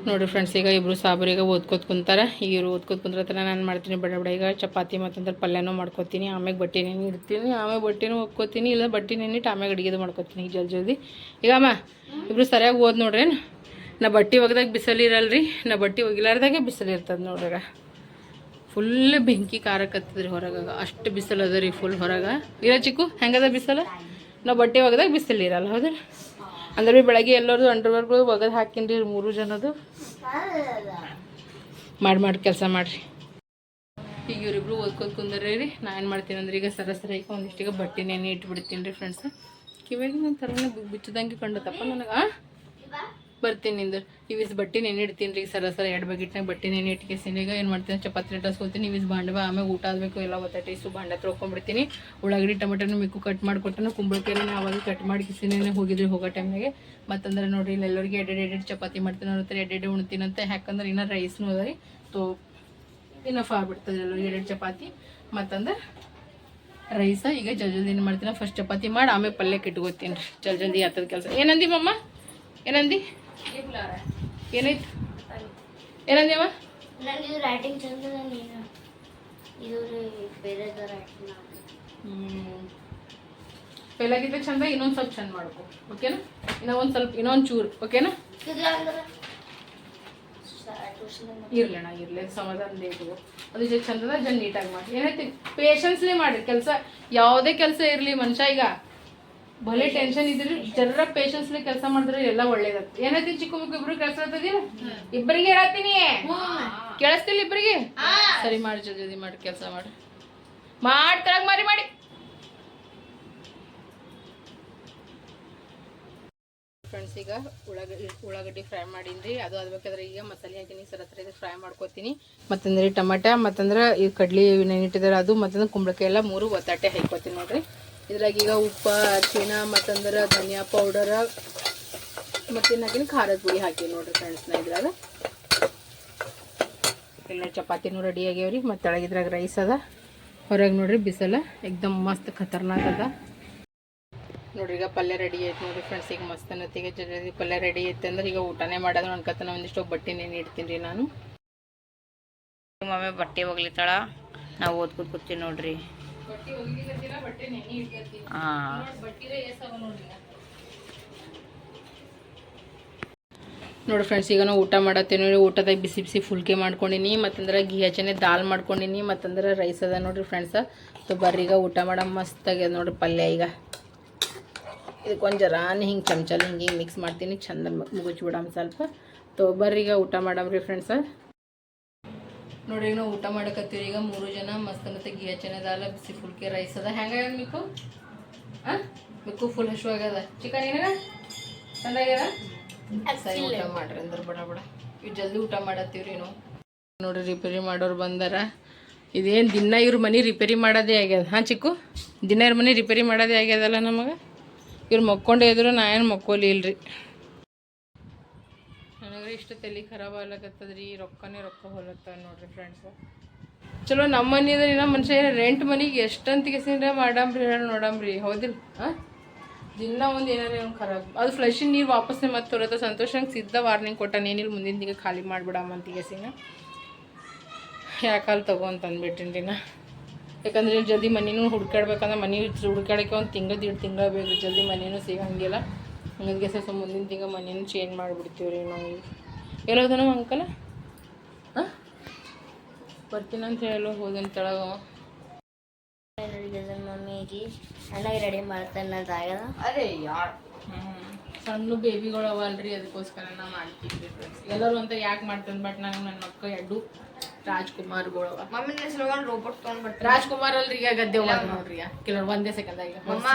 ನೋಡಿ ಫ್ರೆಂಡ್ಸ್ ಈಗ ಇಬ್ಬರು ಸಾಬರು ಈಗ ಓದ್ಕೋತ ಕುಂತಾರೆ. ಈಗ ಇವ್ರು ಓದ್ಕೋತ ಕುಂದ್ರತರ ನಾನು ಮಾಡ್ತೀನಿ ಬಡ ಬಡ, ಈಗ ಚಪಾತಿ ಮತ್ತಂದ್ರೆ ಪಲ್ಯನೂ ಮಾಡ್ಕೊತೀನಿ ಆಮೇಲೆ ಬಟ್ಟೆ ನೆನೆ ಇಡ್ತೀನಿ ಆಮೇಲೆ ಬಟ್ಟೆನೂ ಒಕ್ಕೋತೀನಿ ಇಲ್ಲ ಬಟ್ಟೆ ನೆನಿಟ್ಟು ಆಮೇಲೆ ಅಡುಗೆದು ಮಾಡ್ಕೊತೀನಿ, ಈಗ ಜಲ್ದಿ ಜಲ್ದಿ. ಈಗ ಅಮ್ಮ ಇಬ್ಬರು ಸರಿಯಾಗಿ ಓದ್ ನೋಡ್ರಿ ನಾ ಬಟ್ಟೆ ಒಗ್ದಾಗ ಬಿಸಿಲು ಇರಲ್ರಿ, ನಾ ಬಟ್ಟೆ ಒಗಿಲಾರ್ದಾಗೆ ಬಿಸಿಲು ಇರ್ತದೆ ನೋಡ್ರಾಗ ಫುಲ್ ಬೆಂಕಿ ಕಾರಕತ್ತದ್ರಿ ಹೊರಗಾಗ ಅಷ್ಟು ಬಿಸಿಲು ಅದ ರೀ ಫುಲ್ ಹೊರಗೆ. ಇರ ಚಿಕ್ಕು, ಹೆಂಗದ ಬಿಸಿಲು? ನಾವು ಬಟ್ಟೆ ಒಗ್ದಾಗ ಬಿಸಿಲು ಇರಲ್ಲ, ಹೌದ್ರಿ? ಅಂದ್ರೆ ಭೀ ಬೆಳಗ್ಗೆ ಎಲ್ಲರದು ಅಂಡರ್ವರ್ಗಳು ಒಗದು ಹಾಕಿನ್ರಿ ಮೂರು ಜನದು. ಮಾಡಿ ಮಾಡಿ ಕೆಲಸ ಮಾಡ್ರಿ. ಈಗ ಇವರಿಬ್ರು ಓದ್ಕೋದು ಕುಂದ್ರಿ ರೀ ನಾ ಏನು ಮಾಡ್ತೀನಿ ಅಂದ್ರೆ ಈಗ ಸರಸರ ಈಗ ಒಂದಿಷ್ಟೀಗ ಬಟ್ಟೆ ನೆನೆ ಇಟ್ಬಿಡ್ತೀನಿ ರೀ ಫ್ರೆಂಡ್ಸ್ ಕಿವಿಗೆ ನನ್ನ ಥರನೇ ಬಿಚ್ಚದಂಗೆ ಕಂಡತಪ್ಪ ನನಗೆ. ಬರ್ತೀನಿ ನಿಂದು. ಇವಿಸ್ ಬಟ್ಟೆ ನೆನೆ ರೀ ಸರ ಸರ. ಎರಡು ಬಕೆಟ್ನಾಗ ಬಟ್ಟೆ ನೆನೆ ಇಟ್ಕೇಸಿನ ಈಗ ಏನು ಮಾಡ್ತೀನಿ? ಚಪಾತಿ ಇಟ್ಟಿಸ್ಕೊಳ್ತೀನಿ ಇವಿಸ್ ಬಾಂಡವ ಆಮೇಲೆ ಊಟ ಆಗಬೇಕು. ಎಲ್ಲ ಒತ್ತಟೆ ಇಷ್ಟು ಬಾಂಡ ತೊಳ್ಕೊಂಡ್ಬಿಡ್ತೀನಿ ಉಳ್ಳಾಗಡ್ಡಿ ಟೊಮೆಟೊನ ಮಿಕ್ಕು ಕಟ್ ಮಾಡಿಕೊಟ್ಟನ. ಕುಂಬಳಕಾಯಿನ ಆವಾಗ ಕಟ್ ಮಾಡಿ ಕಿಸಿನೇ ಹೋಗಿದ್ರಿ ಹೋಗೋ ಟೈಮ್ನಾಗೆ. ಮತ್ತಂದ್ರೆ ನೋಡ್ರಿ, ಇಲ್ಲಿ ಎಲ್ಲರಿಗೆ ಎಡೆಡ್ ಎರಡು ಚಪಾತಿ ಮಾಡ್ತೀನಿ ನೋಡ್ತಾರೆ ಉಣ್ತೀನಿ ಉಣ್ತೀನಂತ. ಯಾಕಂದ್ರೆ ಇನ್ನೂ ರೈಸ್ನು ಅದ ರೀ. ತೋ ಫಾ ಬಿಡ್ತದೆ ಎಲ್ಲರಿಗೆ ಎರಡು ಚಪಾತಿ. ಮತ್ತಂದ್ರೆ ರೈಸ ಈಗ ಜಲ್ ಜಲ್ದಿ ಏನು ಮಾಡ್ತೀನಿ ಫಸ್ಟ್ ಚಪಾತಿ ಮಾಡಿ ಆಮೇಲೆ ಪಲ್ಯಕ್ಕೆ ಇಟ್ಕೋತೀನಿ ರೀ. ಜಲ್ ಜಲ್ದಿ ಆತದ ಕೆಲಸ. ಏನಂದಿ ಮಮ್ಮ ಏನಂದಿ? ಏನಾಯ್ತು ಏನಂದ್ಯಾವ ಅಮ್ಮ ನನಗೆ ರೈಟಿಂಗ್ ಚಂದ ನೀನು ಇದು ರೈಟಿಂಗ್ ಚಂದ ಇನ್ನೊಂದು ಸ್ವಲ್ಪ ಚಂದ ಮಾಡ್ಕೊ. ಓಕೆನಾ? ಇನ್ನೂ ಒಂದು ಸ್ವಲ್ಪ ಇನ್ನೊಂದು ಚೂರು. ಓಕೆನಾ? ಇರ್ಲಣ್ಣ ಇರ್ಲಿ ಸಮಾಧಾನ ಇದು ಅದು ಚಂದದ ಜನ್ ನೀಟಾಗಿ ಮಾಡಿ ಏನೈತಿ ಪೇಷನ್ಸ್ಲಿ ಮಾಡಿ ಕೆಲಸ ಯಾವುದೇ ಕೆಲಸ ಇರಲಿ ಮನುಷ್ಯ ಈಗ. ಭಲೆ ಟೆನ್ಷನ್ ಇದ್ರಿ ಜರ ಪೇಷನ್ಸ್ ಕೆಲಸ ಮಾಡಿದ್ರೆ ಎಲ್ಲ ಒಳ್ಳೇದಾಗ್ತದೆ. ಏನೈತಿ ಚಿಕ್ಕ ಇಬ್ರು ಕೆಲಸ ಆಗ್ತದಿಲ್ಲ ಇಬ್ಬರಿಗೆ ಹೇಳತ್ತೀನಿ. ಕೇಳಿಸ್ತಿಲ್ಲ ಇಬ್ಬರಿಗೆ? ಸರಿ ಮಾಡಿ ಜಲ್ದಿ ಜಲ್ದಿ ಮಾಡಿ ಕೆಲಸ ಮಾಡಿ. ಮಾಡ್ತಾಗ ಮಾರಿ ಮಾಡಿ. ಫ್ರೆಂಡ್ಸ್ ಈಗ ಉಳ್ಳಾಗಡ್ಡಿ ಉಳ್ಳಾಗಡ್ಡಿ ಫ್ರೈ ಮಾಡೀನಿ ಅದು ಅದ್ಬೇಕಾದ್ರೆ ಈಗ ಮಸಾಲೆ ಹಾಕಿನಿ. ಸರ್ ಹತ್ರ ಇದು ಫ್ರೈ ಮಾಡ್ಕೊತೀನಿ. ಮತ್ತಂದ್ರೆ ಟಮಾಟ ಮತ್ತಂದ್ರೆ ಈ ಕಡ್ಲಿ ನೆನಿಟ್ಟಿದ್ದಾರೆ ಅದು ಮತ್ತಂದ್ರೆ ಕುಂಬಳಕಾಯಿ ಎಲ್ಲ ಮೂರು ಒತ್ತಾಟೆ ಹಾಕ್ಕೊತೀನಿ ನೋಡ್ರಿ. ಇದ್ರಾಗ ಈಗ ಉಪ್ಪ ಅರ್ಶಿನ ಮತ್ತಂದ್ರೆ ಧನಿಯಾ ಪೌಡರ ಮತ್ತೇನು ಹಾಕಿನಿ ಖಾರದ ಪುಡಿ ಹಾಕಿ ನೋಡ್ರಿ ಫ್ರೆಂಡ್ಸ್ ನಾ ಇದ್ರಾಗ. ಎಲ್ಲ ಚಪಾತಿನೂ ರೆಡಿ ಆಗ್ಯಾವ್ರಿ, ಮತ್ತು ತೆಳಗಿದ್ರಾಗ ರೈಸ್ ಅದ. ಹೊರಗೆ ನೋಡ್ರಿ ಬಿಸಲ ಎಕ್ದಮ್ ಮಸ್ತ್ ಖತರ್ನಾಕ್ ಅದ. ನೋಡ್ರಿ ಈಗ ಪಲ್ಯ ರೆಡಿ ಆಯ್ತು ನೋಡ್ರಿ ಫ್ರೆಂಡ್ಸ್ ಈಗ ಮಸ್ತ್ ಅನ್ನತ್ತೀಗ ಜೊತೆ ಪಲ್ಯ ರೆಡಿ ಐತೆ ಅಂದ್ರೆ ಈಗ ಊಟನೇ ಮಾಡೋದು ಅನ್ಕತನ ಒಂದಿಷ್ಟು ಬಟ್ಟೆ ನೀಡ್ತೀನಿ ರೀ ನಾನು. ಮಮ್ಮಿ ಬಟ್ಟೆ ಹೋಗ್ಲಿತ್ತಾಳ ನಾವು ಓದ್ಕೊತ ಕೂತೀವಿ ನೋಡ್ರಿ. ನೋಡಿ ಫ್ರೆಂಡ್ಸ್ ಈಗ ನಾವು ಊಟ ಮಾಡತ್ತೇನೋ ನೋಡಿ ಊಟದಾಗ ಬಿಸಿ ಬಿಸಿ ಫುಲ್ಕೆ ಮಾಡ್ಕೊಂಡಿನಿ ಮತ್ತಂದ್ರೆ ಘೀ ಹಚ್ಚನೆ ದಾಲ್ ಮಾಡ್ಕೊಂಡಿನಿ ಮತ್ತಂದ್ರೆ ರೈಸ್ ಅದ ನೋಡ್ರಿ ಫ್ರೆಂಡ್ಸ ಸೊ ಬರ್ರಿ ಈಗ ಊಟ ಮಾಡೋ ಮಸ್ತ್ ಆಗ್ಯದ ನೋಡ್ರಿ ಪಲ್ಯ ಈಗ. ಇದಕ್ಕೊಂದು ಜರಾನಿ ಹಿಂಗೆ ಚಮಚಲ್ಲಿ ಹಿಂಗೆ ಹಿಂಗೆ ಮಿಕ್ಸ್ ಮಾಡ್ತೀನಿ ಚಂದ ಮುಗಿಸ್ಬಿಡಮ್ ಸ್ವಲ್ಪ. ತೊ ಬರ್ರಿ ಈಗ ಊಟ ಮಾಡಮ್ರಿ ಫ್ರೆಂಡ್ಸ ನೋಡ್ರಿ ಈಗ ನಾವು ಊಟ ಮಾಡಕತ್ತೀವಿ. ಈಗ ಮೂರು ಜನ ಮಸ್ತ್ ಮತ್ತೆ ಗಿ ಹಚ್ಚನದಲ್ಲ ದಾಲ್ ಬಿಸಿ ಫುಲ್ಕೆ ರೈಸ್ ಅದ. ಹೆಂಗ ಮಿಕ್ಕು? ಹಾಂ ಮಿಕ್ಕು ಫುಲ್ ಹಶು ಆಗ್ಯದ ಚಿಕನ್ ಏನಾರ ಚಂದಾಗ್ಯದ? ಸರಿ ಊಟ ಮಾಡ್ರಿ ಅಂದ್ರೆ ಬಡ ಬಡ. ಇವು ಜಲ್ದಿ ಊಟ ಮಾಡತ್ತೀವ್ರಿ ನಾವು. ನೋಡ್ರಿ ರಿಪೇರಿ ಮಾಡೋರು ಬಂದಾರ. ಇದೇನು ದಿನ ಇವ್ರ ಮನೆ ರಿಪೇರಿ ಮಾಡೋದೇ ಆಗ್ಯದ. ಹಾಂ ಚಿಕ್ಕು? ದಿನ ಇವ್ರ ಮನೆ ರಿಪೇರಿ ಮಾಡೋದೇ ಆಗ್ಯದಲ್ಲ ನಮಗೆ? ಇವ್ರು ಮಕ್ಕೊಂಡೇ ಇದ್ರು ನಾ ಏನು ಮಕ್ಕೋಲಿ ಇಲ್ರಿ. ಇಷ್ಟು ತಲೆ ಖರಾಬ್ ಆಗ್ಲಕತ್ತದ್ರಿ, ರೊಕ್ಕನೇ ರೊಕ್ಕ ಹೋಲತ್ತ ನೋಡ್ರಿ ಫ್ರೆಂಡ್ಸ್ ಚಲೋ ನಮ್ಮ ಮನೆ ಇದ್ರೆ ಇನ್ನೂ ಮನುಷ್ಯ ರೆಂಟ್ ಮನಿಗೆ ಎಷ್ಟಂತ ಕೇಸಿಂದ್ರೆ ರೀ ಹೇಳಿ ನೋಡಮ್ರಿ ಹೌದಿಲ್ಲ ಹಾಂ ದಿನ ಒಂದು ಏನಾರ ಒಂದು ಖರಾಬ್. ಅದು ಫ್ಲಶಿನ ನೀರು ವಾಪಸ್ಸೇ ಮತ್ತೆ ತೋರತ್ತ ಸಂತೋಷಂಗೆ ಸಿದ್ಧ ವಾರ್ನಿಂಗ್ ಕೊಟ್ಟಾನ ಏನಿಲ್ಲ ಮುಂದಿನ ದಿನ ಖಾಲಿ ಮಾಡಿಬಿಡಮ್ಮ ಅಂತ ಕೇಸಿನ ಯಾಕಲ್ಲಿ ತಗೋ ಅಂತ ಅಂದ್ಬಿಟ್ಟಿನಿ ನಾ. ಯಾಕಂದ್ರೆ ಜಲ್ದಿ ಮನಿನೂ ಹುಡ್ಕಾಡ್ಬೇಕಂದ್ರೆ ಮನೆ ಹುಡ್ಕಾಡಕ್ಕೆ ಒಂದು ತಿಂಗಳು, ದೀಡ್ ತಿಂಗಳು ಬೇಕು ಜಲ್ದಿ ಮನೆಯೂ ಸಿಗಂಗಿಲ್ಲ. ಹಂಗಂಗೆ ಮುಂದಿನ ತಿಂಗಳು ಮನೇನು ಚೇಂಜ್ ಮಾಡಿಬಿಡ್ತೀವಿ ರೀ ನಾವು. ಈಗ ಅಂಕಲ್? ಹಾಂ? ಬರ್ತೀನಿ ಅಂತ ಹೇಳೋ ಹೋದನ್ ತೆಳಗ ಅವ. ಮಮ್ಮಿಗೆ? ಅಣ್ಣಗೆ ರೆಡಿ ಮಾಡ್ತಾನೆ ಆಗದ ಅದೇ ಯಾರ್? ಸಣ್ಣ ಬೇಬಿಗಳು ಅವಲ್ರಿ ಅದಕ್ಕೋಸ್ಕರ ನಾ ಮಾಡ್ತೀವಿ ಎಲ್ಲರೂ ಅಂತ ಯಾಕೆ ಮಾಡ್ತೇನೆ ಬಟ್ ನಂಗೆ ನನ್ನ ಮಕ್ಕಳು ಎರಡು ರಾಜ್ಕುಮಾರ್ಗಳು ಅವ. ಮಮ್ಮಿ ಹೆಸರು ರೋಬೋಟ್ ತೊಗೊಂಡ್ ಬರ್ತೀನಿ. ರಾಜ್ಕುಮಾರ್ ಅಲ್ರಿ ಈಗ ಗದ್ದೆ ನೋಡ್ರಿ ಈಗ. ಕೆಲವ್ರು ಒಂದೇ ಸೆಕೆಂಡ್ ಈಗ. ಮಮ್ಮ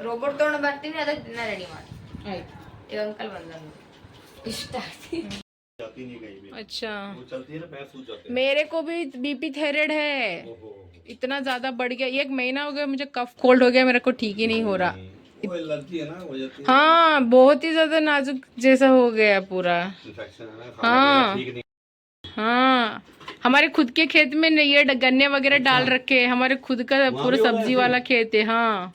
ರೋಬೋಟ್ ತೊಗೊಂಡು ಬರ್ತೀನಿ ಅದಕ್ಕೆ ದಿನ ರೆಡಿ ಮಾಡಿ. ಆಯ್ತು. ಇದು ಅಂಕಲ್ ಬಂದ ಇಷ್ಟ अच्छा। चलती है ना पैर सूज जाते मेरे को भी बीपी थायराइड है। इतना ज़्यादा बढ़ गया। एक महीना हो गया मुझे कफ कोल्ड हो गया मेरे को ठीक ही नहीं हो रहा। वो एलर्जी है ना हो जाती है। हाँ बहुत ही ज़्यादा नाजुक जैसा हो गया पूरा। है हाँ। हमारे खुद के खेत में ये गन्ने वगैरह डाल रखे हैं। हमारे खुद का पूरा सब्ज़ी वाला खेत है हाँ।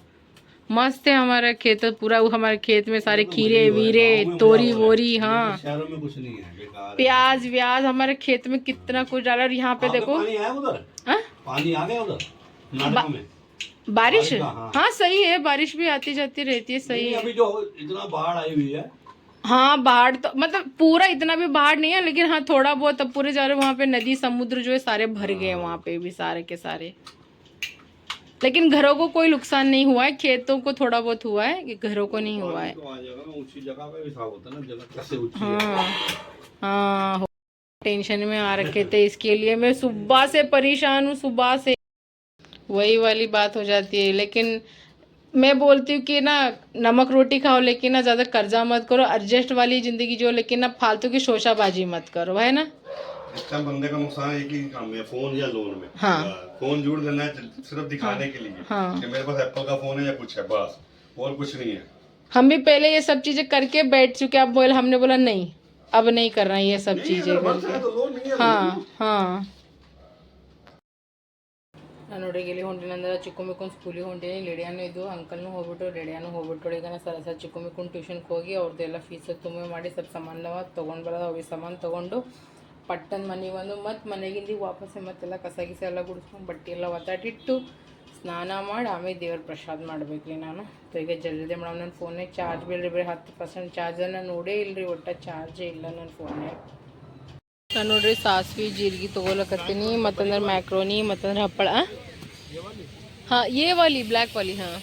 मस्त है हमारा खेत तो पूरा वो हमारे खेत में सारे खीरे वीरे तोरी वोरी हाँ। शहरों में कुछ नहीं है प्याज व्याज हमारे खेत में कितना कुछ डाला और यहाँ पे देखो। पानी आया उधर? हाँ? पानी आ गया बारिश? हाँ। हाँ सही है बारिश भी आती जाती रहती है सही है। अभी जो इतना बाढ़ आई हुई है। हाँ बाढ़ तो मतलब पूरा इतना भी बाढ़ नहीं है लेकिन हाँ थोड़ा बहुत अब पूरे जा रहे वहाँ पे नदी समुद्र जो है सारे भर गए हैं। वहाँ पे भी सारे के सारे। लेकिन घरों को कोई नुकसान नहीं हुआ है खेतों को थोड़ा बहुत हुआ है कि घरों को नहीं हुआ है। तो हाँ हाँ। टेंशन में आ रखे थे इसके लिए। मैं सुबह से परेशान हूँ सुबह से। वही वाली बात हो जाती है लेकिन मैं बोलती हूँ कि ना नमक रोटी खाओ लेकिन ना ज़्यादा कर्जा मत करो एडजस्ट वाली ज़िंदगी जो लेकिन ना फालतू की शोशाबाजी मत करो है ना? इसका बंदे का नुकसान एक ही काम है फोन या लोन में हाँ। फोन जोड़ देना है सिर्फ दिखाने के लिए हाँ। कि मेरे पास एप्पल का फोन है या कुछ है बस और कुछ नहीं है हम भी पहले ये सब चीज़ें करके बैठ चुके अब बोले हमने बोला नहीं अब नहीं करना ये सब चीज़ें अगर वर्ष है करके तो लोन नहीं है ಹಾಂ ಹಾಂ ನಾನು ನೋಡಿ ಇಲ್ಲಿ ಹೊಂಟಿನಂದ್ರೆ ಚಿಕ್ಕು ಮಿಕ್ಕೊಂಡು ಸ್ಕೂಲಿಗೆ ಹೊಂಟೀನಿ ಲಿಡಿಯಾನು ಇದು ಅಂಕಲ್ನು ಹೋಗ್ಬಿಟ್ಟು ಲಿಡಿಯಾನು ಹೋಗ್ಬಿಟ್ಟು ಈಗ ನಾ ಸರ ಸರ ಚಿಕ್ಕು ಮಿಕ್ಕೊಂಡು ಟ್ಯೂಷನ್ಗೆ ಹೋಗಿ ಅವ್ರದ್ದೆಲ್ಲ ಫೀಸ್ ತುಂಬ ಮಾಡಿ ಸ್ವಲ್ಪ ಸಾಮಾನು ತೊಗೊಂಡು ಬರೋದು ಅವು ಸಾಮಾನು ತೊಗೊಂಡು ಪಟ್ಟನ ಮನೆಗೆ ಬಂದು ಮತ್ತು ಮನೆಗಿಂದ ವಾಪಸ್ಸು ಮತ್ತೆಲ್ಲ ಕಸ ಗಿಸ ಎಲ್ಲ ಗುಡಿಸ್ಕೊಂಡು ಬಟ್ಟೆ ಎಲ್ಲ ಒತ್ತಾಟಿಟ್ಟು ಸ್ನಾನ ಮಾಡಿ, ಆಮೇಲೆ ದೇವ್ರ ಪ್ರಸಾದ ಮಾಡ್ಬೇಕು ರೀ ನಾನು ಈಗ ಜಲ್ದಿ ಮೇಡಮ್ ನನ್ನ ಫೋನೇ ಚಾರ್ಜ್ ಬೀಳ್ರಿ ಬೇರೆ ಹತ್ತು ಪರ್ಸೆಂಟ್ ಚಾರ್ಜನ್ನು ನೋಡೇ ಇಲ್ಲರಿ ಒಟ್ಟು ಚಾರ್ಜೇ ಇಲ್ಲ ನನ್ನ ಫೋನ್ನಾಗ ನಾನು ನೋಡ್ರಿ ಸಾಸ್ವಿ, ಜೀರಿಗೆ ತೊಗೊಳಕತ್ತೀನಿ ಮತ್ತಂದ್ರೆ ಮ್ಯಾಕ್ರೋನಿ ಮತ್ತಂದ್ರೆ ಹಪ್ಪಳ ಹಾಂ ಏ ವಾಲಿ ಬ್ಲ್ಯಾಕ್ ವಾಲಿ, ಹಾಂ.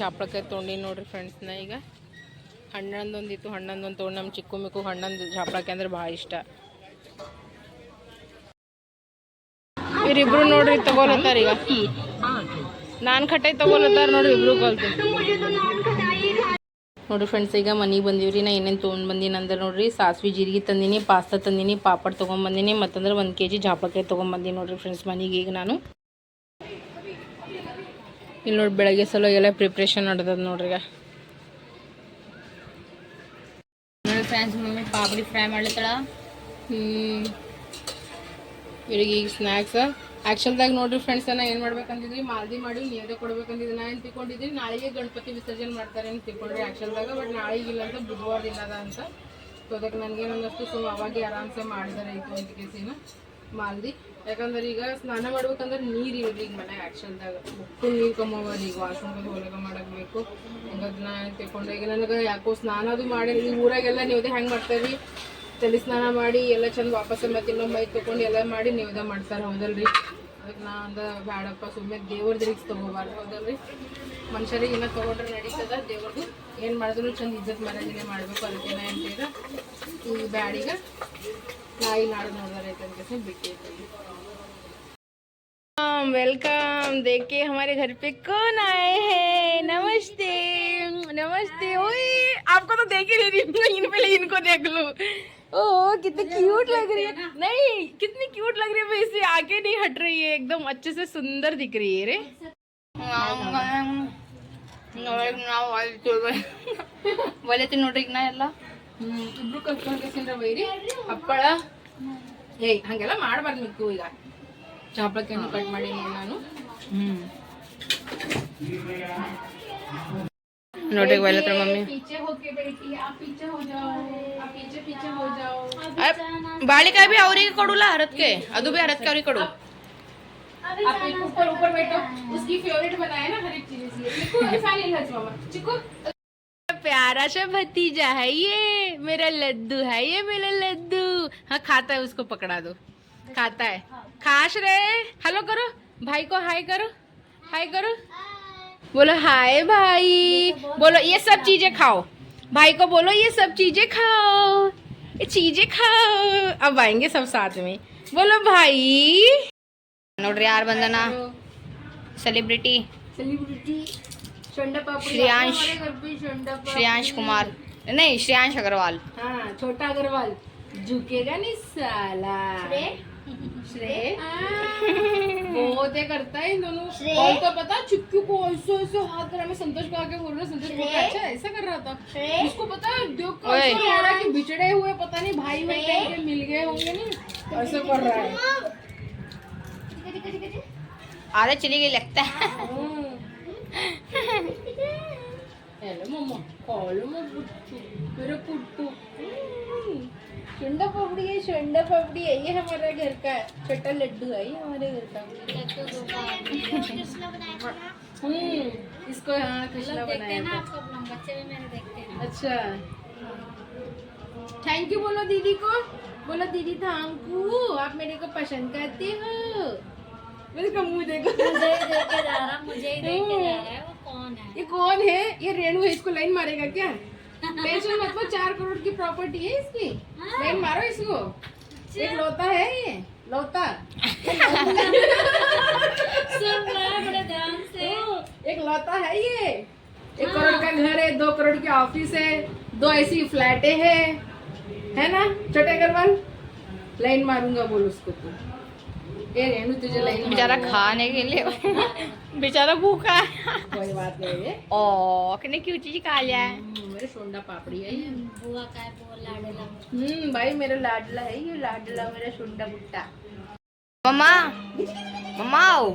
ಜಾಪಳಕಾಯಿ ತೊಗೊಂಡಿ ನೋಡ್ರಿ ಫ್ರೆಂಡ್ಸ್ನ ಈಗ. ಹಣ್ಣಂದೊಂದಿತ್ತು ಹಣ್ಣಂದೊಂದು ತೊಗೊಂಡು ನಮ್ಮ ಚಿಕ್ಕು ಮಿಕ್ಕು ಹಣ್ಣಂದು ಜಾಪಳಕಾಯಿ ಅಂದ್ರೆ ಭಾಳ ಇಷ್ಟ. ಇವರಿಬ್ರು ನೋಡ್ರಿ ತಗೋಲತ್ತಾರ ಈಗ. ನಾನು ಕಟ್ಟೆ ತಗೋಲತ್ತಾರ ನೋಡ್ರಿ ಇಬ್ರು ಕಲ್ತು. ನೋಡ್ರಿ ಫ್ರೆಂಡ್ಸ್ ಈಗ ಮನೆಗೆ ಬಂದೀವ್ರಿ, ನಾ ಏನೇನು ತೊಗೊಂಡು ಬಂದೀನಿ ಅಂದ್ರೆ ನೋಡ್ರಿ ಸಾಸ್ವಿ ಜೀರಿಗೆ ತಂದೀನಿ, ಪಾಸ್ತಾ ತಂದೀನಿ, ಪಾಪಡ್ ತೊಗೊಂಬಂದಿನಿ ಮತ್ತಂದ್ರೆ ಒಂದು ಕೆ ಜಿ ಜಾಪಕಾಯಿ ತೊಗೊಂಬಂದೀನಿ ನೋಡ್ರಿ ಫ್ರೆಂಡ್ಸ್ ಮನೆಗೆ ಈಗ ನಾನು. ಇಲ್ಲಿ ನೋಡಿ ಬೆಳಗ್ಗೆ ಸಲ ಎಲ್ಲ ಪ್ರಿಪ್ರೇಷನ್ ನಡೆದದ ನೋಡ್ರಿ ಈಗ ನೋಡಿ ಫ್ರೆಂಡ್ಸ್ ಮಮ್ಮಿ, ಪಾಪಡಿ ಫ್ರೈ ಮಾಡ್ಲತ್ತಳ. ಇವ್ರಿಗೆ ಈಗ ಸ್ನ್ಯಾಕ್ಸ್ ಆ್ಯಕ್ಚುಲ್ದಾಗ ನೋಡ್ರಿ ಫ್ರೆಂಡ್ಸ್ ನಾ ಏನು ಮಾಡ್ಬೇಕಂತಿದ್ರಿ ಮಾಲ್ದಿ ಮಾಡಿ ನೀರೇ ಕೊಡ್ಬೇಕಂತಿದ್ರಿ ನಾ ಏನು ತಿಳ್ಕೊಂಡಿದ್ದೀನಿ ನಾಳೆಗೆ ಗಣಪತಿ ವಿಸರ್ಜನೆ ಮಾಡ್ತಾರೆ ಅಂತ ತಿಳ್ಕೊಂಡ್ರಿ ಆ್ಯಕ್ಚುಲ್ದಾಗ ಬಟ್ ನಾಳೆಗಿಲ್ಲ ಅಂತ ಬುಧವಾರ ಇಲ್ಲದ ಅಂತ. ಸೊ ಅದಕ್ಕೆ ನನಗೆ ಒಂದಷ್ಟು ಸುಮ್ಮ ಅವಾಗೆ ಆರಾಮ್ಸೆ ಮಾಡಿದಾರೆ ಆಯಿತು ಅಂತ ಕೇಸಿನ ಮಾಲ್ದಿ. ಯಾಕಂದ್ರೆ ಈಗ ಸ್ನಾನ ಮಾಡ್ಬೇಕಂದ್ರೆ ನೀರು ಇವ್ರಿ ಈಗ ಮನ್ಯಾಗ ಆ್ಯಕ್ಚುಲ್ದಾಗ ಉಪ್ಪು ನೀರು ಕಮ್ಮವ್ರಿ, ಈಗ ವಾಶ್ರೂಮ್ಗೆ ಹೊಲಗ ಮಾಡಬೇಕು ಬೇಕು ಹಂಗಾಗಿ ನಾ ತಿಳ್ಕೊಂಡೆ, ಈಗ ನನಗೆ ಯಾಕೋ ಸ್ನಾನ ಅದು ಮಾಡಿ ಈ ಊರಾಗೆಲ್ಲ ನೀವದೇ ಹೆಂಗೆ ಮಾಡ್ತಾರ್ರಿ ತಲೆ ಸ್ನಾನ ಮಾಡಿ ಎಲ್ಲ ಚಂದ ವಾಪಸ್ ಮತ್ತೆ ಇನ್ನೊಮ್ಮೆ ಮೈ ತೊಗೊಂಡು ಎಲ್ಲ ಮಾಡಿ ನಿವೇದ ಮಾಡ್ತಾರೆ, ಹೌದಲ್ರಿ? ಅದಕ್ಕೆ ನಾ ಅಂದ, ಬ್ಯಾಡಪ್ಪ ಸುಮ್ಮನೆ ದೇವ್ರ ದಿಗ್ಸ್ ತೊಗೋಬಾರ್ದು, ಹೌದಲ್ರಿ? ಮನುಷ್ಯರಿಗೆ ಇನ್ನೂ ತೊಗೊಂಡ್ರೆ ನಡೀತದ ದೇವ್ರದ್ದು ಏನು ಮಾಡಿದ್ರು ಚಂದ ಇಜ್ಜತ್ ಮರ್ಯಾದನೆ ಮಾಡಬೇಕು ಅದಕ್ಕೇನ ಅಂತೀರ ಈ ಬ್ಯಾಡಿಗ ನಾಯಿ ನಾಡು ನೋಡಿದ್ರೆ ಐತೆ ಬಿಟ್ಟಿರ್ತೀವಿ वेलकम देखिए हमारे घर पे कौन आए हैं नमस्ते नमस्ते ओए आपको तो देख ही नहीं रही हूँ इन पहले इनको देख लो ओह कितनी क्यूट लग रही है नहीं कितनी क्यूट लग रही है मैं इससे आगे नहीं हट रही है एकदम अच्छे से सुंदर दिख रही है रे ನೋಡಕ್ ನಾವು ಆಯ್ತು ಒಲೆತಿ ನೋಡ್ರಿ ಈಗ ನಾ ಎಲ್ಲ ಇಬ್ರು ಕಲ್ತ್ಕೊಂಡು ಕೇಸಿಂದ್ರ ಬೈರಿ ಹಪ್ಪಳ ಏಯ್ ಹಂಗೆಲ್ಲ ಮಾಡಬಾರ್ದು ಮಿಕ್ಕು ಈಗ ಚಾಪಳಕ್ಕೆನು ಕಟ್ ಮಾಡಿ ನಾನು ಹ್ಮ್ ನೋಡ್ರಿ ಒಲೆ ಹತ್ರ ಮಮ್ಮಿ ಬಾಳಿಕಾಯಿ ಭೀ ಅವ್ರಿಗೆ ಕೊಡುಲ್ಲ ಹರತ್ಕೆ ಅದು ಭೀ ಹರತ್ಕೆ ಅವ್ರಿಗೆ ಕೊಡು आप ऊपर ऊपर बैठो। उसकी फेवरेट बनाए ना हर एक चीज़ प्यारा सा भतीजा है ये, मेरा लड्डू है ये, मेरा लड्डू। हाँ खाता है, उसको पकड़ा दो। खाता है। खास रहे हेलो करो। भाई को हाय करो। हाय करो। बोलो हाय भाई। बोलो, ये सब चीज़ें खाओ। भाई को बोलो, ये सब चीज़ें खाओ। ये चीज़ें खाओ। अब आएँगे सब साथ में। बोलो, भाई। ನೋಡ್ರಿ ಯಾರು ಬಂದನ ಸೆಲೆಬ್ರಿಟಿ सेलिब्रिटी शंडा पापड़ी श्रेयांश। हमारे घर पे शंडा पापड़ी श्रेयांश कुमार नहीं श्रेयांश अग्रवाल हाँ छोटा अग्रवाल झुकेगा नहीं साला श्रेय वो ते करता है इन दोनों कल तो पता चिक्कू को ऐसे ऐसे हाथ करा मैं संतोष को आके बोल रहा संतोष बोल रहा, अच्छा ऐसा कर रहा था उसको पता है देख कर ओए। ऐसा लग रहा है कि बिछड़े हुए पता नहीं भाई भाई कहीं के मिल गए होंगे नहीं ऐसे कर रहा है आधा चली गई लगता है। मेरा शंडा पापड़ी है शंडा पापड़ी है ये हमारे घर का छोटा लड्डू है ये हमारे घर का। हम्म इसको हाँ कृष्णा बनाया था। अच्छा। थैंक यू बोलो दीदी को। बोलो दीदी थैंक यू आप मेरे को पसंद करते हो। मेरे का मुँह देखो ये कौन है? ये रेणु है इसको लाइन मारेगा क्या? टेंशन मत लो चार करोड़ की प्रॉपर्टी है इसकी। लाइन मारो इसको। एक लौता है ये लौता। हाँ, एक लौता है ये। एक करोड़ का घर है दो करोड़ की ऑफ़िस है दो ऐसी फ्लैटे है है ना छोटे अग्रवाल? लाइन मारूँगा बोल उसको तू। ये रेणु तुझे बेचारा खाने के लिए। बेचारा भूखा है। कोई बात नहीं है ओ कितने क्यों चीज़ खा लिया है। हम्म, मेरे सोंडा पापड़ी है ये। हम्म भाई मेरा लाडला है ये लाडला मेरा सोंडा बुट्टा मम्मा मम्मा आओ।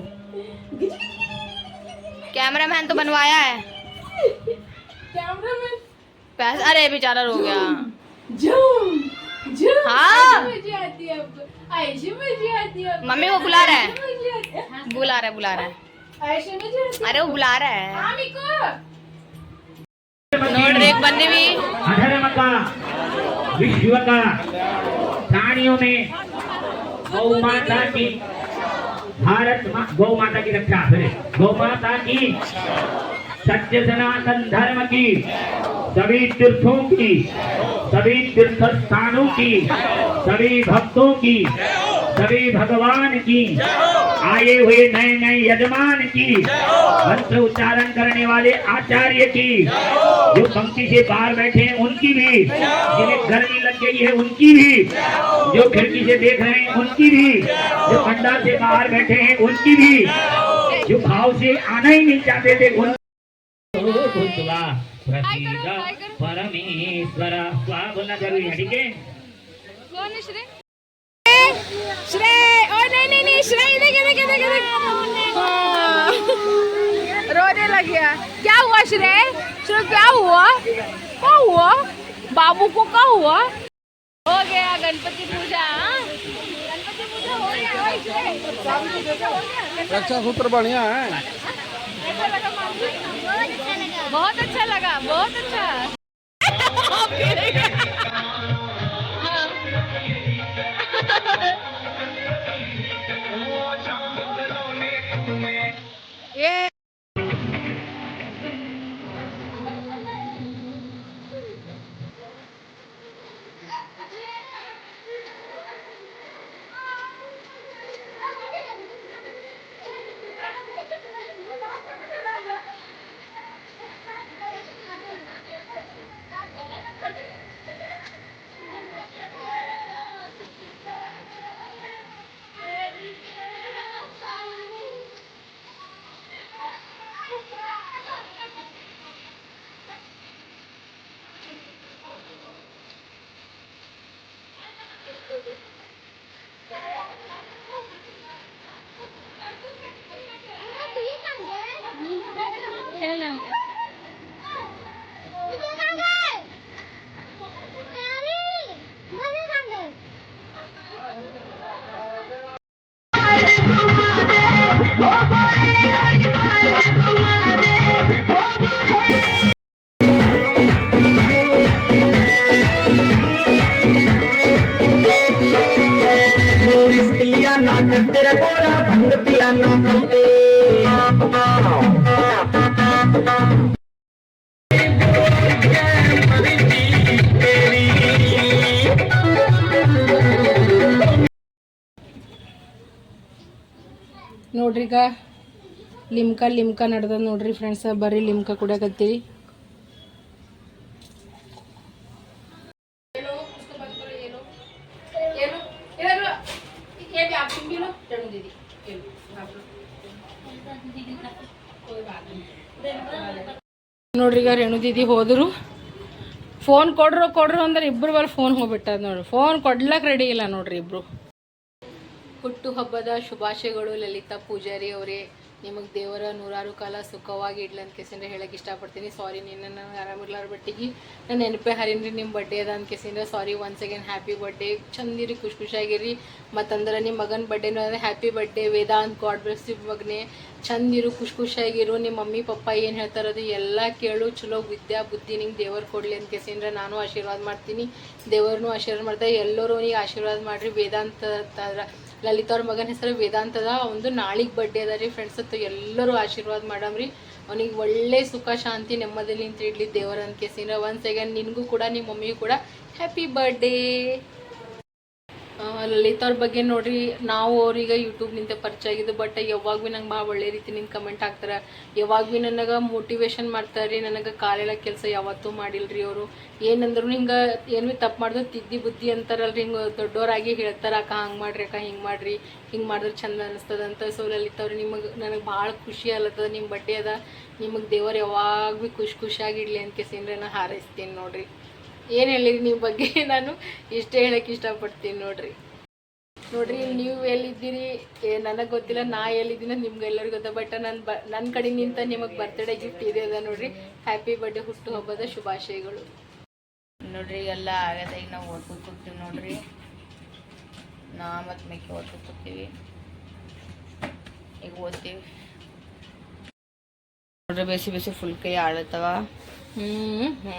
कैमरामैन तो बनवाया है। कैमरामैन? पैसा अरे बेचारा रो गया। जूम जूम हाँ। आती है मम्मी वो हाँ, बुला रहा है। बुला रहा है बुला रहा है। अरे वो बुला रहा है। नोट भी। विश्व का। प्राणियों में गौ माता की भारत मा, गौ माता की रक्षा करे गौ माता की सत्य सनातन धर्म की सभी तीर्थों की सभी तीर्थ स्थानों की। सभी भक्तों की सभी भगवान की आए हुए नए नए यजमान की मंत्र उच्चारण करने वाले आचार्य की जो पंक्ति से बाहर बैठे हैं उनकी भी जिन्हें गर्मी लग गई है उनकी भी जो खिड़की से देख रहे हैं उनकी भी जो पंडा से बाहर बैठे हैं उनकी भी जो भाव से आना ही नहीं चाहते थे उन परमेश्वर स्वाहा बोलना ज़रूरी है ठीक है श्रेय ओ नहीं नहीं नहीं श्रेय देख देख देख देख हाँ। रोने लग गया क्या हुआ श्रेय श्रेय क्या हुआ क्या हुआ बाबू को क्या हुआ हो गया गणपति पूजा हाँ? गणपति पूजा हो गया ओए श्रेय रक्षा सूत्र बढ़िया है कैसा लगा मामी? बहुत अच्छा लगा बहुत अच्छा ಲಿಮ್ಕಾ ಲಿಮ್ಕ ನಡ್ದದ ನೋಡ್ರಿ ಫ್ರೆಂಡ್ಸ್ ಬರ್ರಿ ಲಿಮ್ಕ ಕುಡಿಯಕತ್ತೀವಿ. ನೋಡ್ರಿ ಈಗ ರೇಣು ದೀದಿ ಹೋದ್ರು. ಫೋನ್ ಕೊಡ್ರು ಕೊಡ್ರು ಅಂದ್ರೆ ಇಬ್ರು ಬಲ್ ಫೋನ್ ಹೋಗ್ಬಿಟ್ಟದ ನೋಡ್ರಿ. ಫೋನ್ ಕೊಡ್ಲಕ್ ರೆಡಿ ಇಲ್ಲ ನೋಡ್ರಿ ಇಬ್ರು. ಹುಟ್ಟು ಹಬ್ಬದ ಶುಭಾಶಯಗಳು ಲಲಿತಾ ಪೂಜಾರಿ ಅವರೇ. ನಿಮಗೆ ದೇವರ ನೂರಾರು ಕಾಲ ಸುಖವಾಗಿ ಇಡ್ಲಿ ಅಂತ ಕೇಸಿಂದ ಹೇಳಕ್ಕೆ ಇಷ್ಟಪಡ್ತೀನಿ. ಸಾರಿ ನಿನ್ನ ನಾನು ಆರಾಮಿರ್ಲಾರ ಬಟ್ಟಿಗೆ ನಾನು ನೆನಪೇ ಹರಿನ್ರಿ ನಿಮ್ಮ ಬರ್ಡೇ ಅದ ಅಂತ ಕೇಸಿಂದ್ರೆ. Sorry once again happy birthday ಚಂದಿರಿ ಖುಷಿ ಖುಷಿಯಾಗಿರಿ ಮತ್ತಂದ್ರೆ ನಿಮ್ಮ ಮಗನ ಬರ್ಡೇನು ಅಂದರೆ happy birthday Vedant God bless you ಮಗನೇ. ಚಂದಿರು ಖುಷಿ ಖುಷಿಯಾಗಿರು ನಿಮ್ಮ ಮಮ್ಮಿ, ಪಪ್ಪ ಏನು ಹೇಳ್ತಾರದು ಎಲ್ಲ ಕೇಳು. ಚಲೋ ವಿದ್ಯಾ ಬುದ್ಧಿ ನಿಂಗೆ ದೇವರು ಕೊಡಲಿ ಅಂತ ಕೇಸಿಂದ್ರೆ ನಾನು ಆಶೀರ್ವಾದ ಮಾಡ್ತೀನಿ. ದೇವ್ರನ್ನೂ ಆಶೀರ್ವಾದ ಮಾಡ್ತಾರೆ ಎಲ್ಲರೂ ಅವನಿಗೆ ಆಶೀರ್ವಾದ ಮಾಡಿರಿ. ವೇದಾಂತ ಲಲಿತಾ ಅವ್ರ ಮಗನ ಹೆಸರು ವೇದಾಂತದ ಒಂದು ನಾಳಿಗೆ ಬರ್ಡೇ ಅದ ರೀ ಫ್ರೆಂಡ್ಸ್ ಹತ್ತು ಎಲ್ಲರೂ ಆಶೀರ್ವಾದ ಮಾಡಮ್ರಿ ಅವನಿಗೆ ಒಳ್ಳೆ ಸುಖ, ಶಾಂತಿ, ನೆಮ್ಮದಿಲಿ ಅಂತ ಇಡ್ಲಿ ದೇವರ ಅಂತ ಕೇಸಿನ ಒನ್ಸ್ ಅಗೇನ್ ನಿನಗೂ ಕೂಡ ನಿಮ್ಮ ಮಮ್ಮಿಗೂ ಕೂಡ ಹ್ಯಾಪಿ ಬರ್ಡೇ ಲಲಿತಾ ಅವ್ರ ಬಗ್ಗೆ ನೋಡ್ರಿ, ನಾವು ಅವ್ರಿಗೆ ಯೂಟ್ಯೂಬ್ನಿಂದ ಪರಿಚಯ ಆಗಿದ್ದು ಬಟ್ ಯಾವಾಗ ಭೀ ನಂಗೆ ಭಾಳ ಒಳ್ಳೆ ರೀತಿನಿಂದ ಕಮೆಂಟ್ ಹಾಕ್ತಾರೆ. ಯಾವಾಗ ಭೀ ನನಗೆ ಮೋಟಿವೇಶನ್ ಮಾಡ್ತಾರೆ ನನಗೆ ಕಾಲೆಲ್ಲ ಕೆಲಸ ಯಾವತ್ತೂ ಮಾಡಿಲ್ರಿ ಅವರು. ಏನಂದ್ರು ಹಿಂಗೆ ಏನು ಭೀ ತಪ್ಪು ಮಾಡಿದ್ರು ತಿದ್ದಿ ಬುದ್ಧಿ ಅಂತಾರಲ್ರಿ ಹಿಂಗೆ ದೊಡ್ಡವರಾಗಿ ಹೇಳ್ತಾರೆ, ಅಕ್ಕ ಹಂಗೆ ಮಾಡ್ರಿ, ಅಕ್ಕ ಹಿಂಗೆ ಮಾಡ್ರಿ, ಹಿಂಗೆ ಮಾಡಿದ್ರೆ ಚಂದ ಅನಿಸ್ತದ ಅಂತ. ಸೊ ಲಲಿತಾ ಅವ್ರು ನಿಮಗೆ, ನನಗೆ ಭಾಳ ಖುಷಿ ಅಲ್ಲತ್ತದ ನಿಮ್ಮ ಬಡ್ಡೆ ಅದ. ನಿಮಗೆ ದೇವರು ಯಾವಾಗ ಭೀ ಖುಷಿ ಖುಷಿಯಾಗಿಡ್ಲಿ ಅಂತ ಕೇಸಿಂದ್ರೆ ನಾನು ಹಾರೈಸ್ತೀನಿ ನೋಡ್ರಿ. ಏನು ಹೇಳಿರಿ ನಿಮ್ಮ ಬಗ್ಗೆ? ನಾನು ಇಷ್ಟೇ ಹೇಳಕ್ಕೆ ಇಷ್ಟಪಡ್ತೀನಿ ನೋಡ್ರಿ. ನೋಡ್ರಿ ನೀವು ಎಲ್ಲಿದ್ದೀರಿ ನನಗೆ ಗೊತ್ತಿಲ್ಲ ನಾ ಎಲ್ಲಿದ್ದೀನ ನಿಮ್ಗೆ ಎಲ್ಲರಿಗೂ ಗೊತ್ತ. ಬಟ್ ನನ್ನ ಬ ನನ್ನ ಕಡೆಗಿಂತ ನಿಮಗೆ ಬರ್ತ್ಡೇ ಗಿಫ್ಟ್ ಇದೆ ಅದ ನೋಡ್ರಿ. ಹ್ಯಾಪಿ ಬರ್ಡೇ ಹುಟ್ಟು ಹಬ್ಬದ ಶುಭಾಶಯಗಳು. ನೋಡ್ರಿ ಎಲ್ಲ ಆಗದ. ಈಗ ನಾವು ಓದ್ಕೊಂಡು ಕೂತೀವಿ ನೋಡ್ರಿ. ನಾ ಮತ್ತು ಮೇಕೆ ಕೂತೀವಿ. ಈಗ ಓದ್ತೀವಿ. ನೋಡ್ರಿ ಬೇಸಿ ಬೇಸಿ ಫುಲ್ ಕೈ ಆಡತ್ತವ ಹ್ಞೂ ಹ್ಞೂ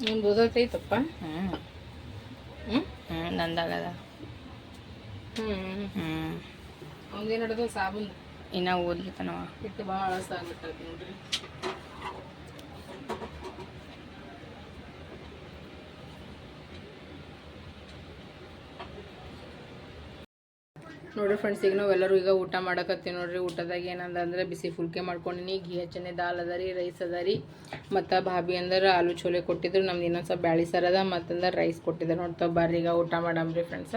ನಿಮ್ದು ಓದೈತಪ್ಪ ಹ್ಞೂ ಹ್ಞೂ ಹ್ಞೂ ನಂದಾಗದ. ಹ್ಞೂ ಹ್ಞೂ ಅವಂದೇನು ಹಿಡಿದು ಸಾಬೂನು? ಇನ್ನೂ ಓದ್ಲಿತ್ತನವ ಹಿಟ್ಟು ಭಾಳ ಸಾಗ್ಬಿಟ್ಟದ ನೋಡ್ರಿ. ನೋಡ್ರಿ ಫ್ರೆಂಡ್ಸ್ ಈಗ ನಾವೆಲ್ಲರೂ ಈಗ ಊಟ ಮಾಡಕತ್ತೀವಿ ನೋಡ್ರಿ. ಊಟದಾಗ ಏನಂದ ಅಂದ್ರೆ ಬಿಸಿ ಫುಲ್ಕೆ ಮಾಡ್ಕೊಂಡಿನಿ. ಘೀ ಹಚ್ಚನೆ ದಾಲ್ ಅದ ರೀ ರೈಸ್ ಅದ ರೀ ಮತ್ತು ಭಾಬಿ ಅಂದ್ರೆ ಆಲೂ ಚೋಲೆ ಕೊಟ್ಟಿದ್ರು. ನಮ್ದು ಇನ್ನೊಂದು ಸ್ವಲ್ಪ ಬ್ಯಾಳಿ ಸರ್ ಅದ, ಮತ್ತಂದ್ರೆ ರೈಸ್ ಕೊಟ್ಟಿದ್ರು. ನೋಡ್ತಾವ ಬರ್ರಿ ಈಗ ಊಟ ಮಾಡಮ್ರಿ ಫ್ರೆಂಡ್ಸ